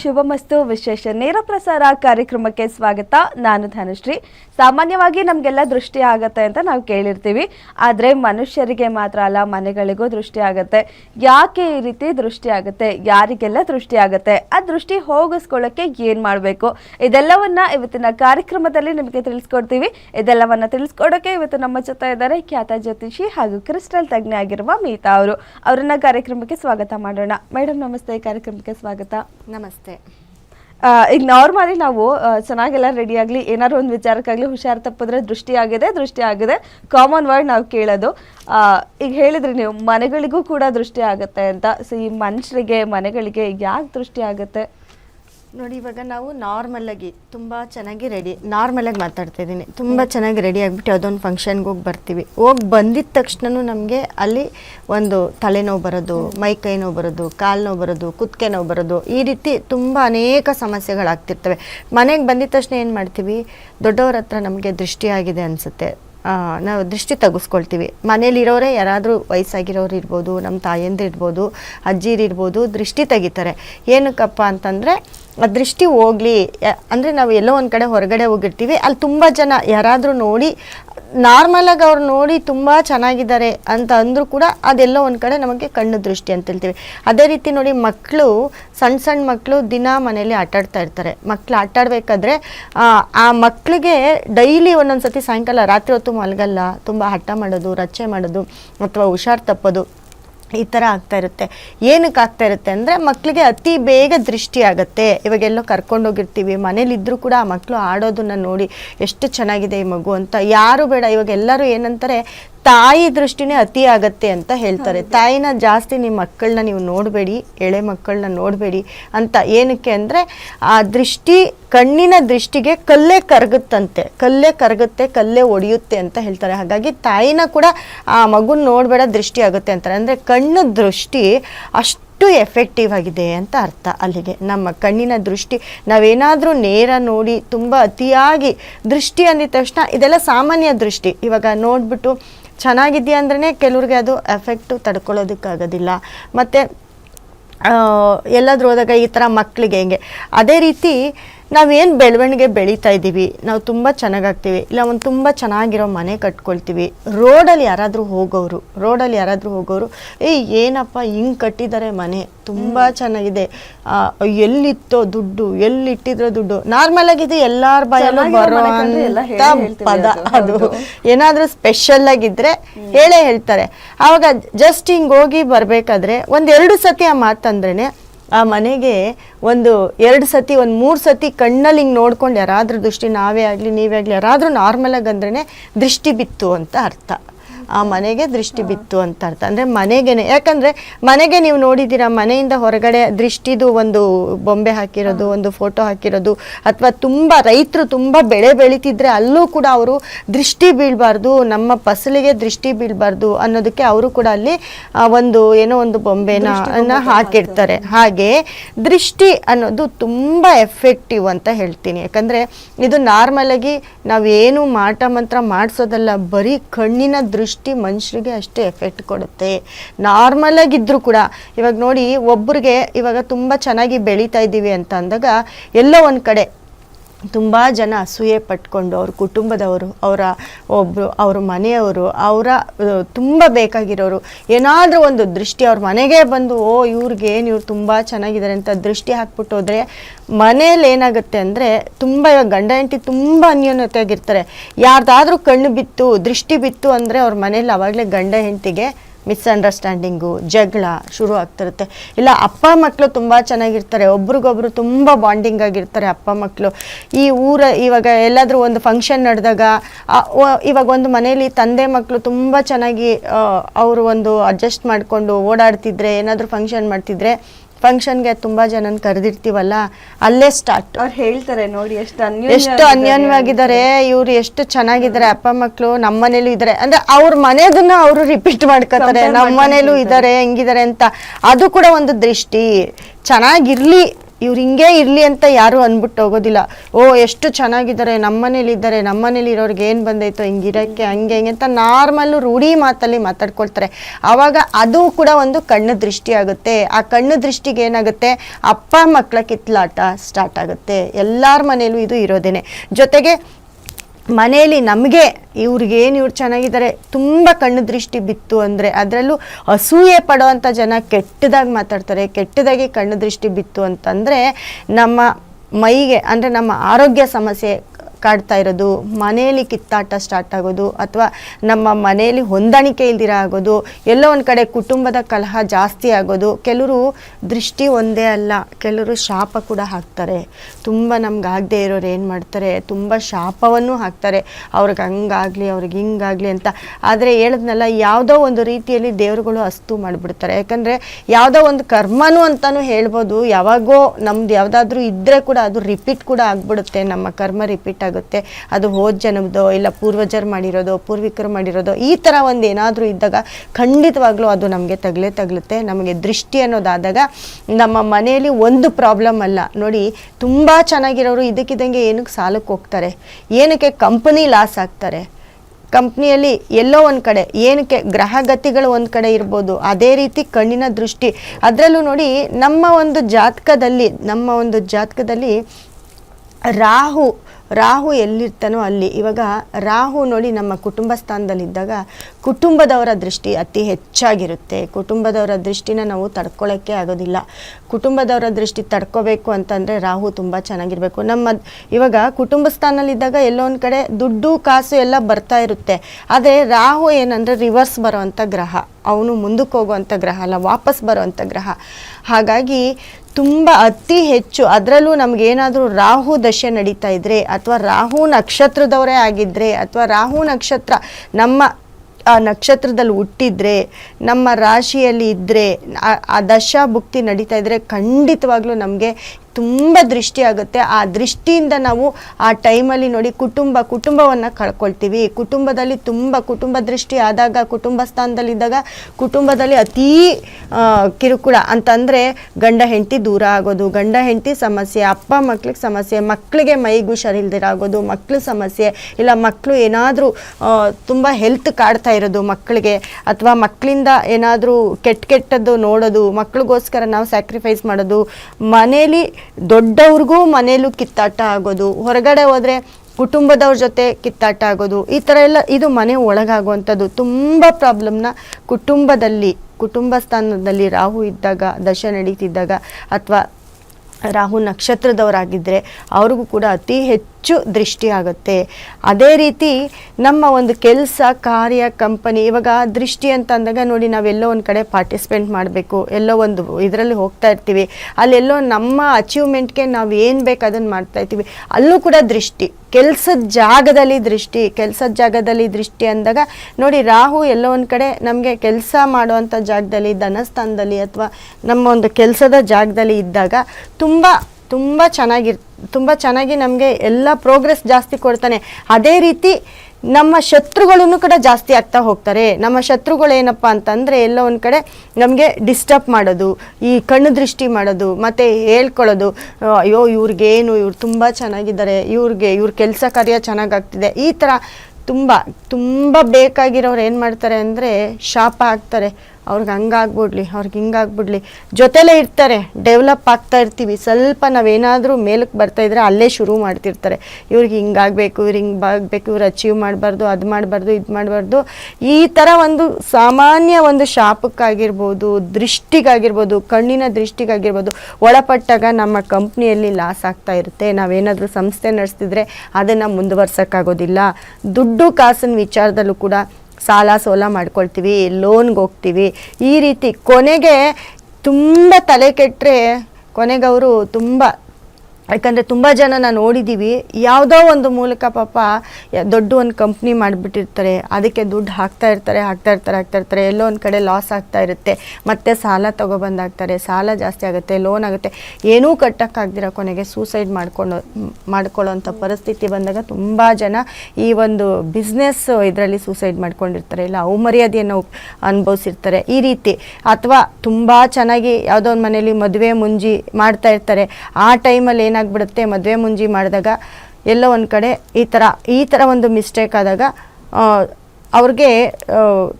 ಶುಭಮಸ್ತು ವಿಶೇಷ ನೇರ ಪ್ರಸಾರ ಕಾರ್ಯಕ್ರಮಕ್ಕೆ ಸ್ವಾಗತ. ನಾನು ಧನುಶ್ರೀ. ಸಾಮಾನ್ಯವಾಗಿ ನಮಗೆಲ್ಲ ದೃಷ್ಟಿ ಆಗತ್ತೆ ಅಂತ ನಾವು ಕೇಳಿರ್ತೀವಿ. ಆದರೆ ಮನುಷ್ಯರಿಗೆ ಮಾತ್ರ ಅಲ್ಲ, ಮನೆಗಳಿಗೂ ದೃಷ್ಟಿ ಆಗತ್ತೆ. ಯಾಕೆ ಈ ರೀತಿ ದೃಷ್ಟಿ ಆಗುತ್ತೆ? ಯಾರಿಗೆಲ್ಲ ದೃಷ್ಟಿ ಆಗತ್ತೆ? ಆ ದೃಷ್ಟಿ ಹೋಗಿಸ್ಕೊಳ್ಳೋಕ್ಕೆ ಏನು ಮಾಡಬೇಕು? ಇದೆಲ್ಲವನ್ನ ಇವತ್ತಿನ ಕಾರ್ಯಕ್ರಮದಲ್ಲಿ ನಿಮಗೆ ತಿಳಿಸ್ಕೊಡ್ತೀವಿ. ಇದೆಲ್ಲವನ್ನ ತಿಳಿಸ್ಕೊಡೋಕೆ ಇವತ್ತು ನಮ್ಮ ಜೊತೆ ಇದ್ದಾರೆ ಖ್ಯಾತ ಜ್ಯೋತಿಷಿ ಹಾಗೂ ಕ್ರಿಸ್ಟಲ್ ತಜ್ಞೆ ಆಗಿರುವ ಮೀತಾ ಅವರು. ಅವರನ್ನ ಕಾರ್ಯಕ್ರಮಕ್ಕೆ ಸ್ವಾಗತ ಮಾಡೋಣ. ಮೇಡಮ್ ನಮಸ್ತೆ. ಕಾರ್ಯಕ್ರಮಕ್ಕೆ ಸ್ವಾಗತ. ನಮಸ್ತೆ. ಈಗ ನಾರ್ಮಲಿ ನಾವು ಚೆನ್ನಾಗೆಲ್ಲ ರೆಡಿ ಆಗಲಿ, ಏನಾದ್ರು ಒಂದು ವಿಚಾರಕ್ಕಾಗಲಿ ಹುಷಾರು ತಪ್ಪಿದ್ರೆ ದೃಷ್ಟಿ ಆಗಿದೆ ದೃಷ್ಟಿ ಆಗಿದೆ. ಕಾಮನ್ ವರ್ಡ್ ನಾವು ಕೇಳೋದು. ಈಗ ಹೇಳಿದ್ರಿ ನೀವು, ಮನೆಗಳಿಗೂ ಕೂಡ ದೃಷ್ಟಿ ಆಗುತ್ತೆ ಅಂತ. ಸೊ ಈ ಮನುಷ್ಯರಿಗೆ, ಮನೆಗಳಿಗೆ ಯಾಕೆ ದೃಷ್ಟಿ ಆಗುತ್ತೆ? ನೋಡಿ ಇವಾಗ ನಾವು ನಾರ್ಮಲ್ ಆಗಿ ತುಂಬ ಚೆನ್ನಾಗಿ ರೆಡಿ ನಾರ್ಮಲ್ ಆಗಿ ಮಾತಾಡ್ತಾ ಇದ್ದೀನಿ. ತುಂಬ ಚೆನ್ನಾಗಿ ರೆಡಿ ಆಗಿಬಿಟ್ಟು ಯಾವುದೊಂದು ಫಂಕ್ಷನ್ಗೆ ಹೋಗಿ ಬರ್ತೀವಿ. ಹೋಗಿ ಬಂದಿದ್ದ ತಕ್ಷಣ ನಮಗೆ ಅಲ್ಲಿ ಒಂದು ತಲೆನೋವು ಬರೋದು ಮೈ ಕೈ ನೋವು ಬರೋದು ಕಾಲು ನೋವು ಬರೋದು ಕುತ್ತಿಗೆ ನೋವು ಬರೋದು ಈ ರೀತಿ ತುಂಬ ಅನೇಕ ಸಮಸ್ಯೆಗಳಾಗ್ತಿರ್ತವೆ ಮನೆಗೆ ಬಂದಿದ್ದ ತಕ್ಷಣ ಏನು ಮಾಡ್ತೀವಿ? ದೊಡ್ಡವ್ರ ಹತ್ರ ನಮಗೆ ದೃಷ್ಟಿ ಆಗಿದೆ ಅನಿಸುತ್ತೆ. ನಾವು ದೃಷ್ಟಿ ತೆಗೆಸ್ಕೊಳ್ತೀವಿ. ಮನೇಲಿರೋರೇ ಯಾರಾದರೂ ವಯಸ್ಸಾಗಿರೋರು ಇರ್ಬೋದು ನಮ್ಮ ತಾಯಂದಿರ್ಬೋದು ಅಜ್ಜಿರಿರ್ಬೋದು ದೃಷ್ಟಿ ತೆಗಿತಾರೆ. ಏನಕ್ಕಪ್ಪ ಅಂತಂದರೆ ದೃಷ್ಟಿ ಹೋಗ್ಲಿ ಅಂದರೆ ನಾವು ಎಲ್ಲೋ ಒಂದು ಕಡೆ ಹೊರಗಡೆ ಹೋಗಿರ್ತೀವಿ, ಅಲ್ಲಿ ತುಂಬ ಜನ ಯಾರಾದರೂ ನೋಡಿ ನಾರ್ಮಲಾಗಿ ಅವ್ರು ನೋಡಿ ತುಂಬ ಚೆನ್ನಾಗಿದ್ದಾರೆ ಅಂತ ಅಂದರೂ ಕೂಡ ಅದೆಲ್ಲೋ ಒಂದು ಕಡೆ ನಮಗೆ ಕಣ್ಣು ದೃಷ್ಟಿ ಅಂತ ಹೇಳ್ತೀವಿ. ಅದೇ ರೀತಿ ನೋಡಿ ಮಕ್ಕಳು ಸಣ್ಣ ಸಣ್ಣ ಮಕ್ಕಳು ದಿನ ಮನೇಲಿ ಆಟಾಡ್ತಾ ಇರ್ತಾರೆ. ಮಕ್ಕಳು ಆಟಾಡಬೇಕಾದ್ರೆ ಆ ಮಕ್ಕಳಿಗೆ ಡೈಲಿ ಒಂದೊಂದು ಸತಿ ಸಾಯಂಕಾಲ, ರಾತ್ರಿ ಹೊತ್ತು ಮಲಗಲ್ಲ, ತುಂಬ ಹಠ ಮಾಡೋದು, ರಚ್ಚೆ ಮಾಡೋದು, ಅಥವಾ ಹುಷಾರು ತಪ್ಪೋದು ಈ ಥರ ಆಗ್ತಾ ಇರುತ್ತೆ. ಏನಕ್ಕೆ ಆಗ್ತಾ ಇರುತ್ತೆ ಅಂದರೆ ಮಕ್ಕಳಿಗೆ ಅತಿ ಬೇಗ ದೃಷ್ಟಿ ಆಗುತ್ತೆ. ಇವಾಗೆಲ್ಲೋ ಕರ್ಕೊಂಡೋಗಿರ್ತೀವಿ ಮನೇಲಿದ್ದರೂ ಕೂಡ ಆ ಮಕ್ಕಳು ಆಡೋದನ್ನ ನೋಡಿ ಎಷ್ಟು ಚೆನ್ನಾಗಿದೆ ಈ ಮಗು ಅಂತ. ಯಾರು ಬೇಡ, ಇವಾಗ ಎಲ್ಲರೂ ಏನಂತಾರೆ ತಾಯಿ ದೃಷ್ಟಿನೇ ಅತಿ ಆಗತ್ತೆ ಅಂತ ಹೇಳ್ತಾರೆ. ತಾಯಿನ ಜಾಸ್ತಿ ನಿಮ್ಮ ಮಕ್ಕಳನ್ನ ನೀವು ನೋಡಬೇಡಿ ಎಳೆ ಮಕ್ಕಳನ್ನ ನೋಡಬೇಡಿ ಅಂತ ಏನಕ್ಕೆ ಅಂದರೆ ಆ ದೃಷ್ಟಿ ಕಣ್ಣಿನ ದೃಷ್ಟಿಗೆ ಕಲ್ಲೇ ಕರಗುತ್ತಂತೆ. ಕಲ್ಲೇ ಕರಗುತ್ತೆ ಕಲ್ಲೇ ಒಡೆಯುತ್ತೆ ಅಂತ ಹೇಳ್ತಾರೆ. ಹಾಗಾಗಿ ತಾಯಿನ ಕೂಡ ಆ ಮಗುನ ನೋಡಬೇಡ ದೃಷ್ಟಿ ಆಗುತ್ತೆ ಅಂತಾರೆ. ಅಂದರೆ ಕಣ್ಣು ದೃಷ್ಟಿ ಅಷ್ಟು ಎಫೆಕ್ಟಿವ್ ಆಗಿದೆ ಅಂತ ಅರ್ಥ ಅಲ್ಲಿಗೆ. ನಮ್ಮ ಕಣ್ಣಿನ ದೃಷ್ಟಿ ನಾವೇನಾದರೂ ನೇರ ನೋಡಿ ತುಂಬ ಅತಿಯಾಗಿ ದೃಷ್ಟಿ ಅಂದಿದ ತಕ್ಷಣ ಇದೆಲ್ಲ ಸಾಮಾನ್ಯ ದೃಷ್ಟಿ. ಇವಾಗ ನೋಡಿಬಿಟ್ಟು ಚೆನ್ನಾಗಿದೆಯಾ ಅಂದ್ರೆ ಕೆಲವ್ರಿಗೆ ಅದು ಎಫೆಕ್ಟು ತಡ್ಕೊಳ್ಳೋದಕ್ಕಾಗೋದಿಲ್ಲ. ಮತ್ತು ಎಲ್ಲಾದ್ರೂ ಹೋದಾಗ ಈ ಥರ ಮಕ್ಕಳಿಗೆ ಹೆಂಗೆ? ಅದೇ ರೀತಿ ನಾವೇನು ಬೆಳವಣಿಗೆ ಬೆಳೀತಾ ಇದ್ದೀವಿ ನಾವು ತುಂಬ ಚೆನ್ನಾಗಾಗ್ತೀವಿ ಇಲ್ಲ ಒಂದು ತುಂಬ ಚೆನ್ನಾಗಿರೋ ಮನೆ ಕಟ್ಕೊಳ್ತೀವಿ ರೋಡಲ್ಲಿ ಯಾರಾದರೂ ಹೋಗೋರು ರೋಡಲ್ಲಿ ಯಾರಾದರೂ ಹೋಗೋರು ಏಯ್ ಏನಪ್ಪ ಹಿಂಗೆ ಕಟ್ಟಿದ್ದಾರೆ ಮನೆ ತುಂಬ ಚೆನ್ನಾಗಿದೆ ಎಲ್ಲಿತ್ತೋ ದುಡ್ಡು ಎಲ್ಲಿಟ್ಟಿದ್ರೋ ದುಡ್ಡು ನಾರ್ಮಲ್ ಆಗಿದೆ ಎಲ್ಲಾರ ಬಾಯಲ್ಲೂ ಬರೋ ಪದ ಅದು, ಏನಾದರೂ ಸ್ಪೆಷಲ್ ಆಗಿದ್ರೆ ಹೇಳೇ ಹೇಳ್ತಾರೆ. ಆವಾಗ ಜಸ್ಟ್ ಹಿಂಗೆ ಹೋಗಿ ಬರಬೇಕಾದ್ರೆ ಒಂದೆರಡು ಸತಿ ಆ ಮಾತಂದ್ರೇನೆ ಆ ಮನೆಗೆ ಒಂದು ಎರಡು ಸತಿ, ಒಂದು ಮೂರು ಸತಿ ಕಣ್ಣಲ್ಲಿ ಹಿಂಗೆ ನೋಡ್ಕೊಂಡು ಯಾರಾದ್ರೂ ದೃಷ್ಟಿ, ನಾವೇ ಆಗಲಿ, ನೀವೇ ಆಗಲಿ, ಯಾರಾದರೂ ನಾರ್ಮಲಾಗಿ ಅಂದ್ರೆ ದೃಷ್ಟಿ ಬಿತ್ತು ಅಂತ ಅರ್ಥ. ಆ ಮನೆಗೆ ದೃಷ್ಟಿ ಬಿತ್ತು ಅಂತ ಅರ್ಥ. ಅಂದರೆ ಮನೆಗೇನೆ ಯಾಕಂದರೆ ಮನೆಗೆ ನೀವು ನೋಡಿದ್ದೀರಾ ಮನೆಯಿಂದ ಹೊರಗಡೆ ದೃಷ್ಟಿದು ಒಂದು ಬೊಂಬೆ ಹಾಕಿರೋದು ಒಂದು ಫೋಟೋ ಹಾಕಿರೋದು ಅಥವಾ ತುಂಬ ರೈತರು ತುಂಬ ಬೆಳೆ ಬೆಳೀತಿದ್ರೆ ಅಲ್ಲೂ ಕೂಡ ಅವರು ದೃಷ್ಟಿ ಬೀಳಬಾರ್ದು ನಮ್ಮ ಫಸಲಿಗೆ ದೃಷ್ಟಿ ಬೀಳಬಾರ್ದು ಅನ್ನೋದಕ್ಕೆ ಅವರು ಕೂಡ ಅಲ್ಲಿ ಒಂದು ಏನೋ ಒಂದು ಬೊಂಬೆನ ಹಾಕಿರ್ತಾರೆ. ಹಾಗೆ ದೃಷ್ಟಿ ಅನ್ನೋದು ತುಂಬ ಎಫೆಕ್ಟಿವ್ ಅಂತ ಹೇಳ್ತೀನಿ. ಯಾಕಂದರೆ ಇದು ನಾರ್ಮಲ್ ಆಗಿ ನಾವೇನು ಮಾಟ ಮಂತ್ರ ಮಾಡಿಸೋದಲ್ಲ ಬರೀ ಕಣ್ಣಿನ ದೃಷ್ಟಿ ಮನುಷ್ಯರಿಗೆ ಅಷ್ಟೇ ಎಫೆಕ್ಟ್ ಕೊಡುತ್ತೆ. ನಾರ್ಮಲ್ ಆಗಿದ್ರು ಕೂಡ, ಇವಾಗ ನೋಡಿ ಒಬ್ಬರಿಗೆ ಇವಾಗ ತುಂಬ ಚೆನ್ನಾಗಿ ಬೆಳೀತಾ ಇದ್ದೀವಿ ಅಂತ ಅಂದಾಗ ಎಲ್ಲೋ ಒಂದು ಕಡೆ ತುಂಬ ಜನ ಅಸೂಯೆ ಪಟ್ಕೊಂಡು ಅವ್ರ ಕುಟುಂಬದವರು, ಅವರ ಒಬ್ಬರು ಅವ್ರ ಮನೆಯವರು, ಅವರ ತುಂಬ ಬೇಕಾಗಿರೋರು. ಏನಾದರೂ ಒಂದು ದೃಷ್ಟಿ ಅವ್ರ ಮನೆಗೆ ಬಂದು, ಓ, ಇವ್ರಿಗೆ ಏನು ಇವ್ರು ತುಂಬ ಚೆನ್ನಾಗಿದ್ದಾರೆ ಅಂತ ದೃಷ್ಟಿ ಹಾಕ್ಬಿಟ್ಟು ಹೋದರೆ, ಮನೇಲಿ ಏನಾಗುತ್ತೆ ಅಂದರೆ, ತುಂಬ ಇವಾಗ ಗಂಡ ಹೆಂಡತಿ ತುಂಬ ಅನ್ಯೋನ್ಯತೆಯಾಗಿರ್ತಾರೆ. ಯಾರ್ದಾದ್ರೂ ಕಣ್ಣು ಬಿತ್ತು, ದೃಷ್ಟಿ ಬಿತ್ತು ಅಂದರೆ ಅವ್ರ ಮನೇಲಿ ಅವಾಗಲೇ ಗಂಡ ಹೆಂಡತಿಗೆ ಮಿಸ್ಅಂಡರ್ಸ್ಟ್ಯಾಂಡಿಂಗು ಜಗಳ ಶುರು ಆಗ್ತಿರುತ್ತೆ. ಇಲ್ಲ, ಅಪ್ಪ ಮಕ್ಕಳು ತುಂಬ ಚೆನ್ನಾಗಿರ್ತಾರೆ. ಒಬ್ರಿಗೊಬ್ರು ತುಂಬ ಬಾಂಡಿಂಗ್ ಆಗಿರ್ತಾರೆ ಅಪ್ಪ ಮಕ್ಕಳು ಈ ಊರ, ಇವಾಗ ಎಲ್ಲಾದರೂ ಒಂದು ಫಂಕ್ಷನ್ ನಡೆದಾಗ ಇವಾಗ ಒಂದು ಮನೇಲಿ ತಂದೆ ಮಕ್ಕಳು ತುಂಬ ಚೆನ್ನಾಗಿ ಅವರು ಒಂದು ಅಡ್ಜಸ್ಟ್ ಮಾಡಿಕೊಂಡು ಓಡಾಡ್ತಿದ್ರೆ, ಏನಾದರೂ ಫಂಕ್ಷನ್ ಮಾಡ್ತಿದ್ರೆ ಫಂಕ್ಷನ್ಗೆ ತುಂಬಾ ಜನನ ಕರೆದಿರ್ತೀವಲ್ಲ ಅಲ್ಲೇ ಸ್ಟಾರ್ಟ್ ಅವ್ರು ಹೇಳ್ತಾರೆ ನೋಡಿ ಎಷ್ಟು ಎಷ್ಟು ಅನ್ಯೋನ್ಯವಾಗಿದ್ದಾರೆ ಇವ್ರು ಎಷ್ಟು ಚೆನ್ನಾಗಿದ್ದಾರೆ ಅಪ್ಪ ಮಕ್ಕಳು ನಮ್ಮ ಮನೇಲೂ ಇದ್ದಾರೆ ಅಂದ್ರೆ ಅವ್ರ ಮನೆದನ್ನ ಅವರು ರಿಪೀಟ್ ಮಾಡ್ಕೋತಾರೆ ನಮ್ಮ ಮನೇಲೂ ಇದ್ದಾರೆ ಹೆಂಗಿದ್ದಾರೆ ಅಂತ. ಅದು ಕೂಡ ಒಂದು ದೃಷ್ಟಿ. ಚೆನ್ನಾಗಿರ್ಲಿ ಇವ್ರು ಹಿಂಗೆ ಇರಲಿ ಅಂತ ಯಾರು ಅಂದ್ಬಿಟ್ಟು ಹೋಗೋದಿಲ್ಲ. ಓ, ಎಷ್ಟು ಚೆನ್ನಾಗಿದ್ದಾರೆ ನಮ್ಮನೇಲಿ ಇದ್ದಾರೆ ನಮ್ಮನೇಲಿ ಇರೋರಿಗೆ ಏನು ಬಂದೈತೋ ಹಿಂಗಿರಕ್ಕೆ ಹಂಗೆ ಹಿಂಗೆ ಅಂತ ನಾರ್ಮಲ್ಲು ರೂಢಿ ಮಾತಲ್ಲಿ ಮಾತಾಡ್ಕೊಳ್ತಾರೆ. ಆವಾಗ ಅದು ಕೂಡ ಒಂದು ಕಣ್ಣು ದೃಷ್ಟಿ ಆಗುತ್ತೆ. ಆ ಕಣ್ಣು ದೃಷ್ಟಿಗೆ ಏನಾಗುತ್ತೆ? ಅಪ್ಪ ಮಕ್ಕಳ ಕಿತ್ಲಾಟ ಸ್ಟಾರ್ಟ್ ಆಗುತ್ತೆ. ಎಲ್ಲರ ಮನೇಲೂ ಇದು ಇರೋದೇನೆ. ಜೊತೆಗೆ ಮನೆಯಲ್ಲಿ ನಮಗೆ ಇವ್ರಿಗೇನು ಇವ್ರು ಚೆನ್ನಾಗಿದ್ದಾರೆ, ತುಂಬ ಕಣ್ಣು ದೃಷ್ಟಿ ಬಿತ್ತು ಅಂದರೆ ಅದರಲ್ಲೂ ಅಸೂಯೆ ಪಡೋವಂಥ ಜನ ಕೆಟ್ಟದಾಗಿ ಮಾತಾಡ್ತಾರೆ, ಕೆಟ್ಟದಾಗಿ ಕಣ್ಣು ದೃಷ್ಟಿ ಬಿತ್ತು ಅಂತಂದರೆ ನಮ್ಮ ಮೈಗೆ, ಅಂದರೆ ನಮ್ಮ ಆರೋಗ್ಯ ಸಮಸ್ಯೆ ಕಾಡ್ತಾ ಇರೋದು ಮನೆಯಲ್ಲಿ ಕಿತ್ತಾಟ ಸ್ಟಾರ್ಟ್ ಆಗೋದು, ಅಥವಾ ನಮ್ಮ ಮನೆಯಲ್ಲಿ ಹೊಂದಾಣಿಕೆ ಇಲ್ದಿರ ಆಗೋದು, ಎಲ್ಲೋ ಒಂದು ಕಡೆ ಕುಟುಂಬದ ಕಲಹ ಜಾಸ್ತಿ ಆಗೋದು, ಕೆಲವರು ದೃಷ್ಟಿ ಒಂದೇ ಅಲ್ಲ, ಕೆಲವರು ಶಾಪ ಕೂಡ ಹಾಕ್ತಾರೆ. ತುಂಬ ನಮ್ಗೆ ಆಗದೆ ಇರೋರು ಏನು ಮಾಡ್ತಾರೆ, ತುಂಬ ಶಾಪವನ್ನು ಹಾಕ್ತಾರೆ. ಅವ್ರಿಗೆ ಹಂಗಾಗಲಿ, ಅವ್ರಿಗೆ ಹಿಂಗಾಗಲಿ ಅಂತ. ಆದರೆ ಹೇಳಿದ್ನಲ್ಲ, ಯಾವುದೋ ಒಂದು ರೀತಿಯಲ್ಲಿ ದೇವರುಗಳು ಅಸ್ತು ಮಾಡಿಬಿಡ್ತಾರೆ. ಯಾಕಂದರೆ ಯಾವುದೋ ಒಂದು ಕರ್ಮನು ಅಂತಲೂ ಹೇಳ್ಬೋದು, ಯಾವಾಗೋ ನಮ್ದು ಯಾವುದಾದ್ರೂ ಇದ್ದರೆ ಕೂಡ ಅದು ರಿಪೀಟ್ ಕೂಡ ಆಗಿಬಿಡುತ್ತೆ, ನಮ್ಮ ಕರ್ಮ ರಿಪೀಟ್ ಆಗುತ್ತೆ ಅದು ಹೋದ ಜನದೋ ಇಲ್ಲ ಪೂರ್ವಜರು ಮಾಡಿರೋದೋ, ಪೂರ್ವಿಕರು ಮಾಡಿರೋದೋ, ಈ ಥರ ಒಂದು ಏನಾದರೂ ಇದ್ದಾಗ ಖಂಡಿತವಾಗ್ಲೂ ಅದು ನಮಗೆ ತಗಲೇ ತಗಲುತ್ತೆ. ನಮಗೆ ದೃಷ್ಟಿ ಅನ್ನೋದಾದಾಗ ನಮ್ಮ ಮನೆಯಲ್ಲಿ ಒಂದು ಪ್ರಾಬ್ಲಮ್ ಅಲ್ಲ. ನೋಡಿ, ತುಂಬ ಚೆನ್ನಾಗಿರೋರು ಇದಕ್ಕಿದ್ದಂಗೆ ಏನಕ್ಕೆ ಸಾಲಕ್ಕೆ ಹೋಗ್ತಾರೆ? ಏನಕ್ಕೆ ಕಂಪನಿ ಲಾಸ್ ಆಗ್ತಾರೆ? ಕಂಪ್ನಿಯಲ್ಲಿ ಎಲ್ಲೋ ಒಂದು ಕಡೆ, ಏನಕ್ಕೆ ಗ್ರಹಗತಿಗಳು ಒಂದು ಕಡೆ ಇರ್ಬೋದು, ಅದೇ ರೀತಿ ಕಣ್ಣಿನ ದೃಷ್ಟಿ. ಅದರಲ್ಲೂ ನೋಡಿ, ನಮ್ಮ ಒಂದು ಜಾತಕದಲ್ಲಿ, ನಮ್ಮ ಒಂದು ಜಾತಕದಲ್ಲಿ ರಾಹು ರಾಹು ಎಲ್ಲಿರ್ತಾನೋ ಅಲ್ಲಿ. ಇವಾಗ ರಾಹು ನೋಡಿ ನಮ್ಮ ಕುಟುಂಬ ಸ್ಥಾನದಲ್ಲಿದ್ದಾಗ ಕುಟುಂಬದವರ ದೃಷ್ಟಿ ಅತಿ ಹೆಚ್ಚಾಗಿರುತ್ತೆ. ಕುಟುಂಬದವರ ದೃಷ್ಟಿನ ನಾವು ತಡ್ಕೊಳ್ಳೋಕ್ಕೆ ಆಗೋದಿಲ್ಲ. ಕುಟುಂಬದವರ ದೃಷ್ಟಿ ತಡ್ಕೋಬೇಕು ಅಂತಂದರೆ ರಾಹು ತುಂಬ ಚೆನ್ನಾಗಿರಬೇಕು. ನಮ್ಮ ಇವಾಗ ಕುಟುಂಬ ಸ್ಥಾನದಲ್ಲಿದ್ದಾಗ ಎಲ್ಲೋ ಒಂದು ಕಡೆ ದುಡ್ಡು, ಕಾಸು ಎಲ್ಲ ಬರ್ತಾ ಇರುತ್ತೆ. ಆದರೆ ರಾಹು ಏನಂದರೆ ರಿವರ್ಸ್ ಬರೋವಂಥ ಗ್ರಹ. ಅವನು ಮುಂದಕ್ಕೆ ಹೋಗುವಂಥ ಗ್ರಹ ಅಲ್ಲ, ವಾಪಸ್ ಬರುವಂಥ ಗ್ರಹ. ಹಾಗಾಗಿ ತುಂಬ ಅತಿ ಹೆಚ್ಚು ಅದರಲ್ಲೂ ನಮಗೇನಾದರೂ ರಾಹು ದಶೆ ನಡೀತಾ ಇದ್ದರೆ ಅಥವಾ ರಾಹು ನಕ್ಷತ್ರದವರೇ ಆಗಿದ್ದರೆ ಅಥವಾ ರಾಹು ನಕ್ಷತ್ರ ನಮ್ಮ ಆ ನಕ್ಷತ್ರದಲ್ಲಿ ಹುಟ್ಟಿದ್ರೆ ನಮ್ಮ ರಾಶಿಯಲ್ಲಿ ಇದ್ದರೆ ಆ ದಶಾ ಭುಕ್ತಿ ನಡೀತಾ ಇದ್ದರೆ ಖಂಡಿತವಾಗ್ಲೂ ನಮಗೆ ತುಂಬ ದೃಷ್ಟಿ ಆಗುತ್ತೆ. ಆ ದೃಷ್ಟಿಯಿಂದ ನಾವು ಆ ಟೈಮಲ್ಲಿ ನೋಡಿ ಕುಟುಂಬ, ಕುಟುಂಬವನ್ನು ಕಳ್ಕೊಳ್ತೀವಿ. ಕುಟುಂಬದಲ್ಲಿ ತುಂಬ ಕುಟುಂಬ ದೃಷ್ಟಿ ಆದಾಗ, ಕುಟುಂಬ ಸ್ಥಾನದಲ್ಲಿದ್ದಾಗ ಕುಟುಂಬದಲ್ಲಿ ಅತೀ ಕಿರುಕುಳ ಅಂತಂದರೆ ಗಂಡ, ಹೆಂಡತಿ ದೂರ ಆಗೋದು. ಗಂಡ, ಹೆಂಡತಿ ಸಮಸ್ಯೆ, ಅಪ್ಪ ಮಕ್ಳಿಗೆ ಸಮಸ್ಯೆ ಮಕ್ಕಳಿಗೆ ಮೈಗೆ ಹುಷಾರಿಲ್ದಿರ ಮಕ್ಕಳು ಸಮಸ್ಯೆ, ಇಲ್ಲ ಮಕ್ಕಳು ಏನಾದರೂ ತುಂಬ ಹೆಲ್ತ್ ಕಾಡ್ತಾ ಇರೋದು ಮಕ್ಕಳಿಗೆ ಅಥವಾ ಮಕ್ಕಳಿಂದ ಏನಾದರೂ ಕೆಟ್ಟ ಕೆಟ್ಟದ್ದು ನೋಡೋದು ಮಕ್ಕಳಿಗೋಸ್ಕರ ನಾವು ಸ್ಯಾಕ್ರಿಫೈಸ್ ಮಾಡೋದು. ಮನೇಲಿ ದೊಡ್ಡವ್ರಿಗೂ ಮನೇಲೂ ಕಿತ್ತಾಟ ಆಗೋದು, ಹೊರಗಡೆ ಹೋದರೆ ಕುಟುಂಬದವ್ರ ಜೊತೆ ಕಿತ್ತಾಟ ಆಗೋದು, ಈ ಥರ ಎಲ್ಲ ಇದು ಮನೆ ಒಳಗಾಗುವಂಥದ್ದು. ತುಂಬ ಪ್ರಾಬ್ಲಮ್ನ ಕುಟುಂಬದಲ್ಲಿ, ಕುಟುಂಬ ಸ್ಥಾನದಲ್ಲಿ ರಾಹು ಇದ್ದಾಗ, ದಶ ನಡೀತಿದ್ದಾಗ, ಅಥವಾ ರಾಹು ನಕ್ಷತ್ರದವರಾಗಿದ್ದರೆ ಅವ್ರಿಗೂ ಕೂಡ ಅತಿ ಹೆಚ್ಚು ದೃಷ್ಟಿ ಆಗುತ್ತೆ ಅದೇ ರೀತಿ ನಮ್ಮ ಒಂದು ಕೆಲಸ, ಕಾರ್ಯ ಕಂಪನಿ ಇವಾಗ ದೃಷ್ಟಿ ಅಂತ ಅಂದಾಗ ನೋಡಿ ನಾವೆಲ್ಲೋ ಒಂದು ಕಡೆ ಪಾರ್ಟಿಸಿಪೇಟ್ ಮಾಡಬೇಕು. ಎಲ್ಲೋ ಒಂದು ಇದರಲ್ಲಿ ಹೋಗ್ತಾ ಇರ್ತೀವಿ. ಅಲ್ಲೆಲ್ಲೋ ನಮ್ಮ ಅಚೀವ್ಮೆಂಟ್ಗೆ ನಾವು ಏನು ಬೇಕು ಅದನ್ನು ಮಾಡ್ತಾ ಇರ್ತೀವಿ. ಅಲ್ಲೂ ಕೂಡ ದೃಷ್ಟಿ. ಕೆಲಸದ ಜಾಗದಲ್ಲಿ ದೃಷ್ಟಿ. ಕೆಲಸದ ಜಾಗದಲ್ಲಿ ದೃಷ್ಟಿ ಅಂದಾಗ ನೋಡಿ ರಾಹು ಎಲ್ಲೋ ಒಂದು ಕಡೆ ನಮಗೆ ಕೆಲಸ ಮಾಡುವಂಥ ಜಾಗದಲ್ಲಿ, ಧನಸ್ಥಾನದಲ್ಲಿ ಅಥವಾ ನಮ್ಮ ಒಂದು ಕೆಲಸದ ಜಾಗದಲ್ಲಿ ಇದ್ದಾಗ ತುಂಬ ತುಂಬ ಚೆನ್ನಾಗಿರ್ ತುಂಬ ಚೆನ್ನಾಗಿ ನಮಗೆ ಎಲ್ಲ ಪ್ರೋಗ್ರೆಸ್ ಜಾಸ್ತಿ ಕೊಡ್ತಾನೆ. ಅದೇ ರೀತಿ ನಮ್ಮ ಶತ್ರುಗಳನ್ನು ಕೂಡ ಜಾಸ್ತಿ ಆಗ್ತಾ ಹೋಗ್ತಾರೆ. ನಮ್ಮ ಶತ್ರುಗಳು ಏನಪ್ಪ ಅಂತಂದರೆ ಎಲ್ಲ ಒಂದು ಕಡೆ ನಮಗೆ ಡಿಸ್ಟರ್ಬ್ ಮಾಡೋದು, ಈ ಕಣ್ಣು ದೃಷ್ಟಿ ಮಾಡೋದು, ಮತ್ತು ಹೇಳ್ಕೊಳ್ಳೋದು, ಅಯ್ಯೋ ಇವ್ರಿಗೇನು ಇವ್ರು ತುಂಬ ಚೆನ್ನಾಗಿದ್ದಾರೆ, ಇವ್ರಿಗೆ, ಇವ್ರ ಕೆಲಸ ಕಾರ್ಯ ಚೆನ್ನಾಗಾಗ್ತಿದೆ. ಈ ಥರ ತುಂಬ ತುಂಬ ಬೇಕಾಗಿರೋರು ಏನು ಮಾಡ್ತಾರೆ ಅಂದರೆ ಶಾಪ ಹಾಕ್ತಾರೆ. ಅವ್ರಿಗೆ ಹಂಗಾಗ್ಬಿಡ್ಲಿ, ಅವ್ರಿಗೆ ಹಿಂಗಾಗ್ಬಿಡ್ಲಿ. ಜೊತೆಲೇ ಇರ್ತಾರೆ ಡೆವಲಪ್ ಆಗ್ತಾ ಇರ್ತೀವಿ. ಸ್ವಲ್ಪ ನಾವೇನಾದರೂ ಮೇಲಕ್ಕೆ ಬರ್ತಾ ಇದ್ರೆ ಅಲ್ಲೇ ಶುರು ಮಾಡ್ತಿರ್ತಾರೆ. ಇವ್ರಿಗೆ ಹಿಂಗಾಗಬೇಕು, ಇವ್ರು ಹಿಂಗೆ ಆಗಬೇಕು ಇವ್ರು ಅಚೀವ್ ಮಾಡಬಾರ್ದು, ಅದು ಮಾಡಬಾರ್ದು, ಇದು ಮಾಡಬಾರ್ದು. ಈ ಥರ ಒಂದು ಸಾಮಾನ್ಯ ಒಂದು ಶಾಪಕ್ಕಾಗಿರ್ಬೋದು, ದೃಷ್ಟಿಗಾಗಿರ್ಬೋದು, ಕಣ್ಣಿನ ದೃಷ್ಟಿಗಾಗಿರ್ಬೋದು, ಒಳಪಟ್ಟಾಗ ನಮ್ಮ ಕಂಪ್ನಿಯಲ್ಲಿ ಲಾಸ್ ಆಗ್ತಾ ಇರುತ್ತೆ. ನಾವೇನಾದರೂ ಸಂಸ್ಥೆ ನಡೆಸ್ತಿದ್ರೆ ಅದನ್ನು ಮುಂದುವರ್ಸೋಕ್ಕಾಗೋದಿಲ್ಲ. ದುಡ್ಡು, ಕಾಸಿನ ವಿಚಾರದಲ್ಲೂ ಕೂಡ ಸಾಲ ಸೋಲ ಮಾಡ್ಕೊಳ್ತೀವಿ ಲೋನ್ಗೆ ಹೋಗ್ತೀವಿ. ಈ ರೀತಿ ಕೊನೆಗೆ ತುಂಬ ತಲೆ ಕೆಟ್ಟರೆ ಕೊನೆಗೆ ಅವರು ತುಂಬ ಯಾಕಂದರೆ ತುಂಬ ಜನ ನೋಡಿದ್ದೀವಿ ಯಾವುದೋ ಒಂದು ಮೂಲಕ ಪಾಪ ದೊಡ್ಡ ಒಂದು ಕಂಪ್ನಿ ಮಾಡಿಬಿಟ್ಟಿರ್ತಾರೆ. ಅದಕ್ಕೆ ದುಡ್ಡು ಹಾಕ್ತಾ ಇರ್ತಾರೆ ಹಾಕ್ತಾ ಇರ್ತಾರೆ ಹಾಕ್ತಾ ಇರ್ತಾರೆ. ಎಲ್ಲೋ ಒಂದು ಕಡೆ ಲಾಸ್ ಆಗ್ತಾ ಇರುತ್ತೆ. ಮತ್ತೆ ಸಾಲ ತೊಗೊಬಂದಾಗ್ತಾರೆ ಸಾಲ ಜಾಸ್ತಿ ಆಗುತ್ತೆ ಲೋನ್ ಆಗುತ್ತೆ. ಏನೂ ಕಟ್ಟೋಕ್ಕಾಗ್ದಿರ ಕೊನೆಗೆ ಸೂಸೈಡ್ ಮಾಡ್ಕೊಂಡು, ಮಾಡ್ಕೊಳ್ಳೋಂಥ ಪರಿಸ್ಥಿತಿ ಬಂದಾಗ ತುಂಬ ಜನ ಈ ಒಂದು ಬಿಸ್ನೆಸ್ ಇದರಲ್ಲಿ ಸೂಸೈಡ್ ಮಾಡ್ಕೊಂಡಿರ್ತಾರೆ. ಇಲ್ಲ, ಅವಮರ್ಯಾದೆಯನ್ನು ಅನುಭವಿಸಿರ್ತಾರೆ. ಈ ರೀತಿ ಅಥವಾ ತುಂಬ ಚೆನ್ನಾಗಿ ಯಾವುದೋ ಒಂದು ಮನೇಲಿ ಮದುವೆ ಮುಂಜಿ ಮಾಡ್ತಾ ಇರ್ತಾರೆ. ಆ ಟೈಮಲ್ಲಿ ಏನಾಗ್ಬಿಡುತ್ತೆ, ಮದುವೆ ಮುಂಜಿ ಮಾಡಿದಾಗ ಎಲ್ಲೋ ಒಂದು ಕಡೆ ಈ ಥರ ಈ ಥರ ಒಂದು ಮಿಸ್ಟೇಕ್ ಆದಾಗ ಅವ್ರಿಗೆ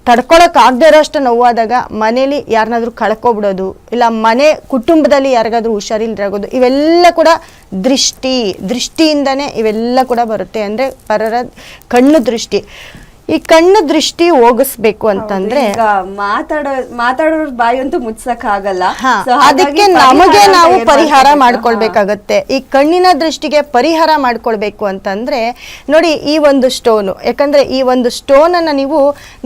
ತಡ್ಕೊಳಕ್ ಆಗದೆ ಇರೋಷ್ಟು ನೋವಾದಾಗ ಮನೇಲಿ ಯಾರನ್ನಾದ್ರೂ ಕಳ್ಕೊಬಿಡೋದು, ಇಲ್ಲ ಮನೆ ಕುಟುಂಬದಲ್ಲಿ ಯಾರಿಗಾದ್ರೂ ಹುಷಾರಿಲ್ದಾಗೋದು ಇವೆಲ್ಲ ಕೂಡ ದೃಷ್ಟಿ, ದೃಷ್ಟಿಯಿಂದನೇ ಇವೆಲ್ಲ ಕೂಡ ಬರುತ್ತೆ. ಅಂದರೆ ಪರರ ಕಣ್ಣು ದೃಷ್ಟಿ. ಈ ಕಣ್ಣು ದೃಷ್ಟಿ ಹೋಗಿಸ್ಬೇಕು ಅಂತಂದ್ರೆ ಮಾತಾಡೋ ಮಾತಾಡೋರ್ ಅಂತೂ ಮುಚ್ಚಕ್ ಆಗಲ್ಲ ಅದಕ್ಕೆ ನಮಗೆ ನಾವು ಪರಿಹಾರ ಮಾಡ್ಕೊಳ್ಬೇಕಾಗತ್ತೆ. ಈ ಕಣ್ಣಿನ ದೃಷ್ಟಿಗೆ ಪರಿಹಾರ ಮಾಡ್ಕೊಳ್ಬೇಕು ಅಂತಂದ್ರೆ ನೋಡಿ ಈ ಒಂದು ಸ್ಟೋನು ಯಾಕಂದ್ರೆ ಈ ಒಂದು ಸ್ಟೋನ್ ಅನ್ನ ನೀವು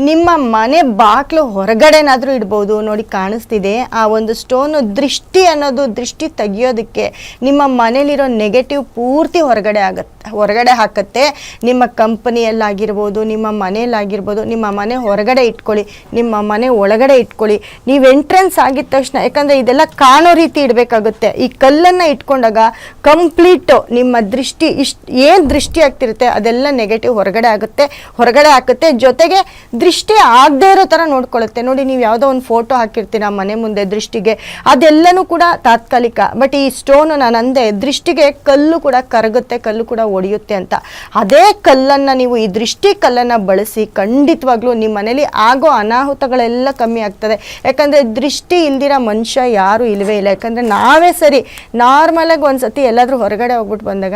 ನಿಮ್ಮ ಮನೆ ಬಾಕ್ಲು ಹೊರಗಡೆನಾದ್ರೂ ಇಡ್ಬೋದು. ನೋಡಿ ಕಾಣಿಸ್ತಿದೆ ಆ ಒಂದು ಸ್ಟೋನ್ ದೃಷ್ಟಿ ಅನ್ನೋದು ದೃಷ್ಟಿ ತೆಗಿಯೋದಕ್ಕೆ ನಿಮ್ಮ ಮನೇಲಿರೋ ನೆಗೆಟಿವ್ ಪೂರ್ತಿ ಹೊರಗಡೆ ಆಗತ್ತೆ ಹೊರಗಡೆ ಹಾಕತ್ತೆ. ನಿಮ್ಮ ಕಂಪನಿಯಲ್ಲಾಗಿರ್ಬೋದು ನಿಮ್ಮ ಮನೆಯಲ್ಲಾಗಿರ್ಬೋದು, ನಿಮ್ಮ ಮನೆ ಹೊರಗಡೆ ಇಟ್ಕೊಳ್ಳಿ, ನಿಮ್ಮ ಮನೆ ಒಳಗಡೆ ಇಟ್ಕೊಳ್ಳಿ. ನೀವು ಎಂಟ್ರೆನ್ಸ್ ಆಗಿದ ತಕ್ಷಣ, ಯಾಕಂದರೆ ಇದೆಲ್ಲ ಕಾಣೋ ರೀತಿ ಇಡಬೇಕಾಗುತ್ತೆ. ಈ ಕಲ್ಲನ್ನು ಇಟ್ಕೊಂಡಾಗ ಕಂಪ್ಲೀಟು ನಿಮ್ಮ ದೃಷ್ಟಿ ಇಷ್ಟು, ಏನು ದೃಷ್ಟಿ ಆಗ್ತಿರುತ್ತೆ, ಅದೆಲ್ಲ ನೆಗೆಟಿವ್ ಹೊರಗಡೆ ಆಗುತ್ತೆ, ಹೊರಗಡೆ ಹಾಕುತ್ತೆ. ಜೊತೆಗೆ ದೃಷ್ಟಿ ಆಗದೇ ಇರೋ ಥರ ನೋಡ್ಕೊಳ್ಳುತ್ತೆ. ನೋಡಿ, ನೀವು ಯಾವುದೋ ಒಂದು ಫೋಟೋ ಹಾಕಿರ್ತೀರ ಮನೆ ಮುಂದೆ ದೃಷ್ಟಿಗೆ, ಅದೆಲ್ಲನೂ ಕೂಡ ತಾತ್ಕಾಲಿಕ. ಬಟ್ ಈ ಸ್ಟೋನು ನಾನು ಅಂದೆ ದೃಷ್ಟಿಗೆ ಕಲ್ಲು ಕೂಡ ಕರಗುತ್ತೆ, ಕಲ್ಲು ಕೂಡ ಒಡೆಯುತ್ತೆ ಅಂತ. ಅದೇ ಕಲ್ಲನ್ನು ನೀವು ಈ ದೃಷ್ಟಿ ಕಲ್ಲನ್ನು ಖಂಡಿತವಾಗ್ಲೂ ನಿಮ್ಮ ಮನೇಲಿ ಆಗೋ ಅನಾಹುತಗಳೆಲ್ಲ ಕಮ್ಮಿ ಆಗ್ತದೆ. ಯಾಕಂದರೆ ದೃಷ್ಟಿ ಇಲ್ದಿರೋ ಮನುಷ್ಯ ಯಾರು ಇಲ್ಲವೇ ಇಲ್ಲ. ಯಾಕಂದರೆ ನಾವೇ ಸರಿ ನಾರ್ಮಲಾಗಿ ಒಂದು ಸತಿ ಎಲ್ಲಾದರೂ ಹೊರಗಡೆ ಹೋಗ್ಬಿಟ್ಟು ಬಂದಾಗ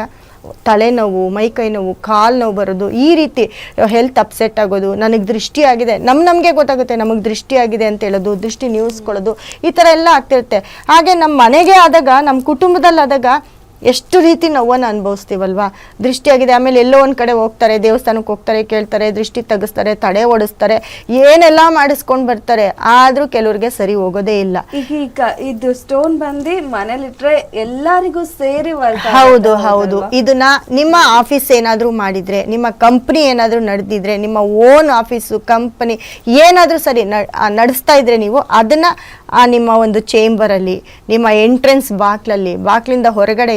ತಲೆನೋವು ಮೈಕೈ ನೋವು, ಕಾಲು ನೋವು ಬರೋದು, ಈ ರೀತಿ ಹೆಲ್ತ್ ಅಪ್ಸೆಟ್ ಆಗೋದು, ನನಗೆ ದೃಷ್ಟಿ ಆಗಿದೆ ನಮ್ಮ ನಮಗೆ ಗೊತ್ತಾಗುತ್ತೆ ನಮಗೆ ದೃಷ್ಟಿ ಆಗಿದೆ ಅಂತ ಹೇಳೋದು, ದೃಷ್ಟಿ ನ್ಯೂಸ್ಕೊಳ್ಳೋದು ಈ ಥರ ಎಲ್ಲ ಆಗ್ತಿರುತ್ತೆ. ಹಾಗೆ ನಮ್ಮ ಮನೆಗೆ ಆದಾಗ ನಮ್ಮ ಕುಟುಂಬದಲ್ಲಿ ಆದಾಗ ಎಷ್ಟು ರೀತಿ ನೋವನ್ನು ಅನುಭವಿಸ್ತೀವಲ್ವಾ? ದೃಷ್ಟಿಯಾಗಿದೆ ಆಮೇಲೆ ಎಲ್ಲೋ ಒಂದು ಕಡೆ ಹೋಗ್ತಾರೆ ದೇವಸ್ಥಾನಕ್ಕೆ ಹೋಗ್ತಾರೆ ಕೇಳ್ತಾರೆ ದೃಷ್ಟಿ ತೆಗಿಸ್ತಾರೆ ತಡೆ ಓಡಿಸ್ತಾರೆ ಏನೆಲ್ಲ ಮಾಡಿಸ್ಕೊಂಡು ಬರ್ತಾರೆ ಆದರೂ ಕೆಲವ್ರಿಗೆ ಸರಿ ಹೋಗೋದೇ ಇಲ್ಲ. ಈಗ ಇದು ಸ್ಟೋನ್ ಬಂದು ಮನೇಲಿಟ್ಟರೆ ಎಲ್ಲರಿಗೂ ಸೇರಿ ಹೌದು ಹೌದು? ಇದನ್ನ ನಿಮ್ಮ ಆಫೀಸ್ ಏನಾದರೂ ಮಾಡಿದ್ರೆ ನಿಮ್ಮ ಕಂಪ್ನಿ ಏನಾದರೂ ನಡೆದಿದ್ರೆ ನಿಮ್ಮ ಓನ್ ಆಫೀಸು ಕಂಪನಿ ಏನಾದರೂ ಸರಿ ನಡೆಸ್ತಾ ಇದ್ರೆ ನೀವು ಅದನ್ನ ಆ ನಿಮ್ಮ ಒಂದು ಚೇಂಬರಲ್ಲಿ ನಿಮ್ಮ ಎಂಟ್ರೆನ್ಸ್ ಬಾಕ್ಲಲ್ಲಿ ಬಾಕ್ಲಿಂದ ಹೊರಗಡೆ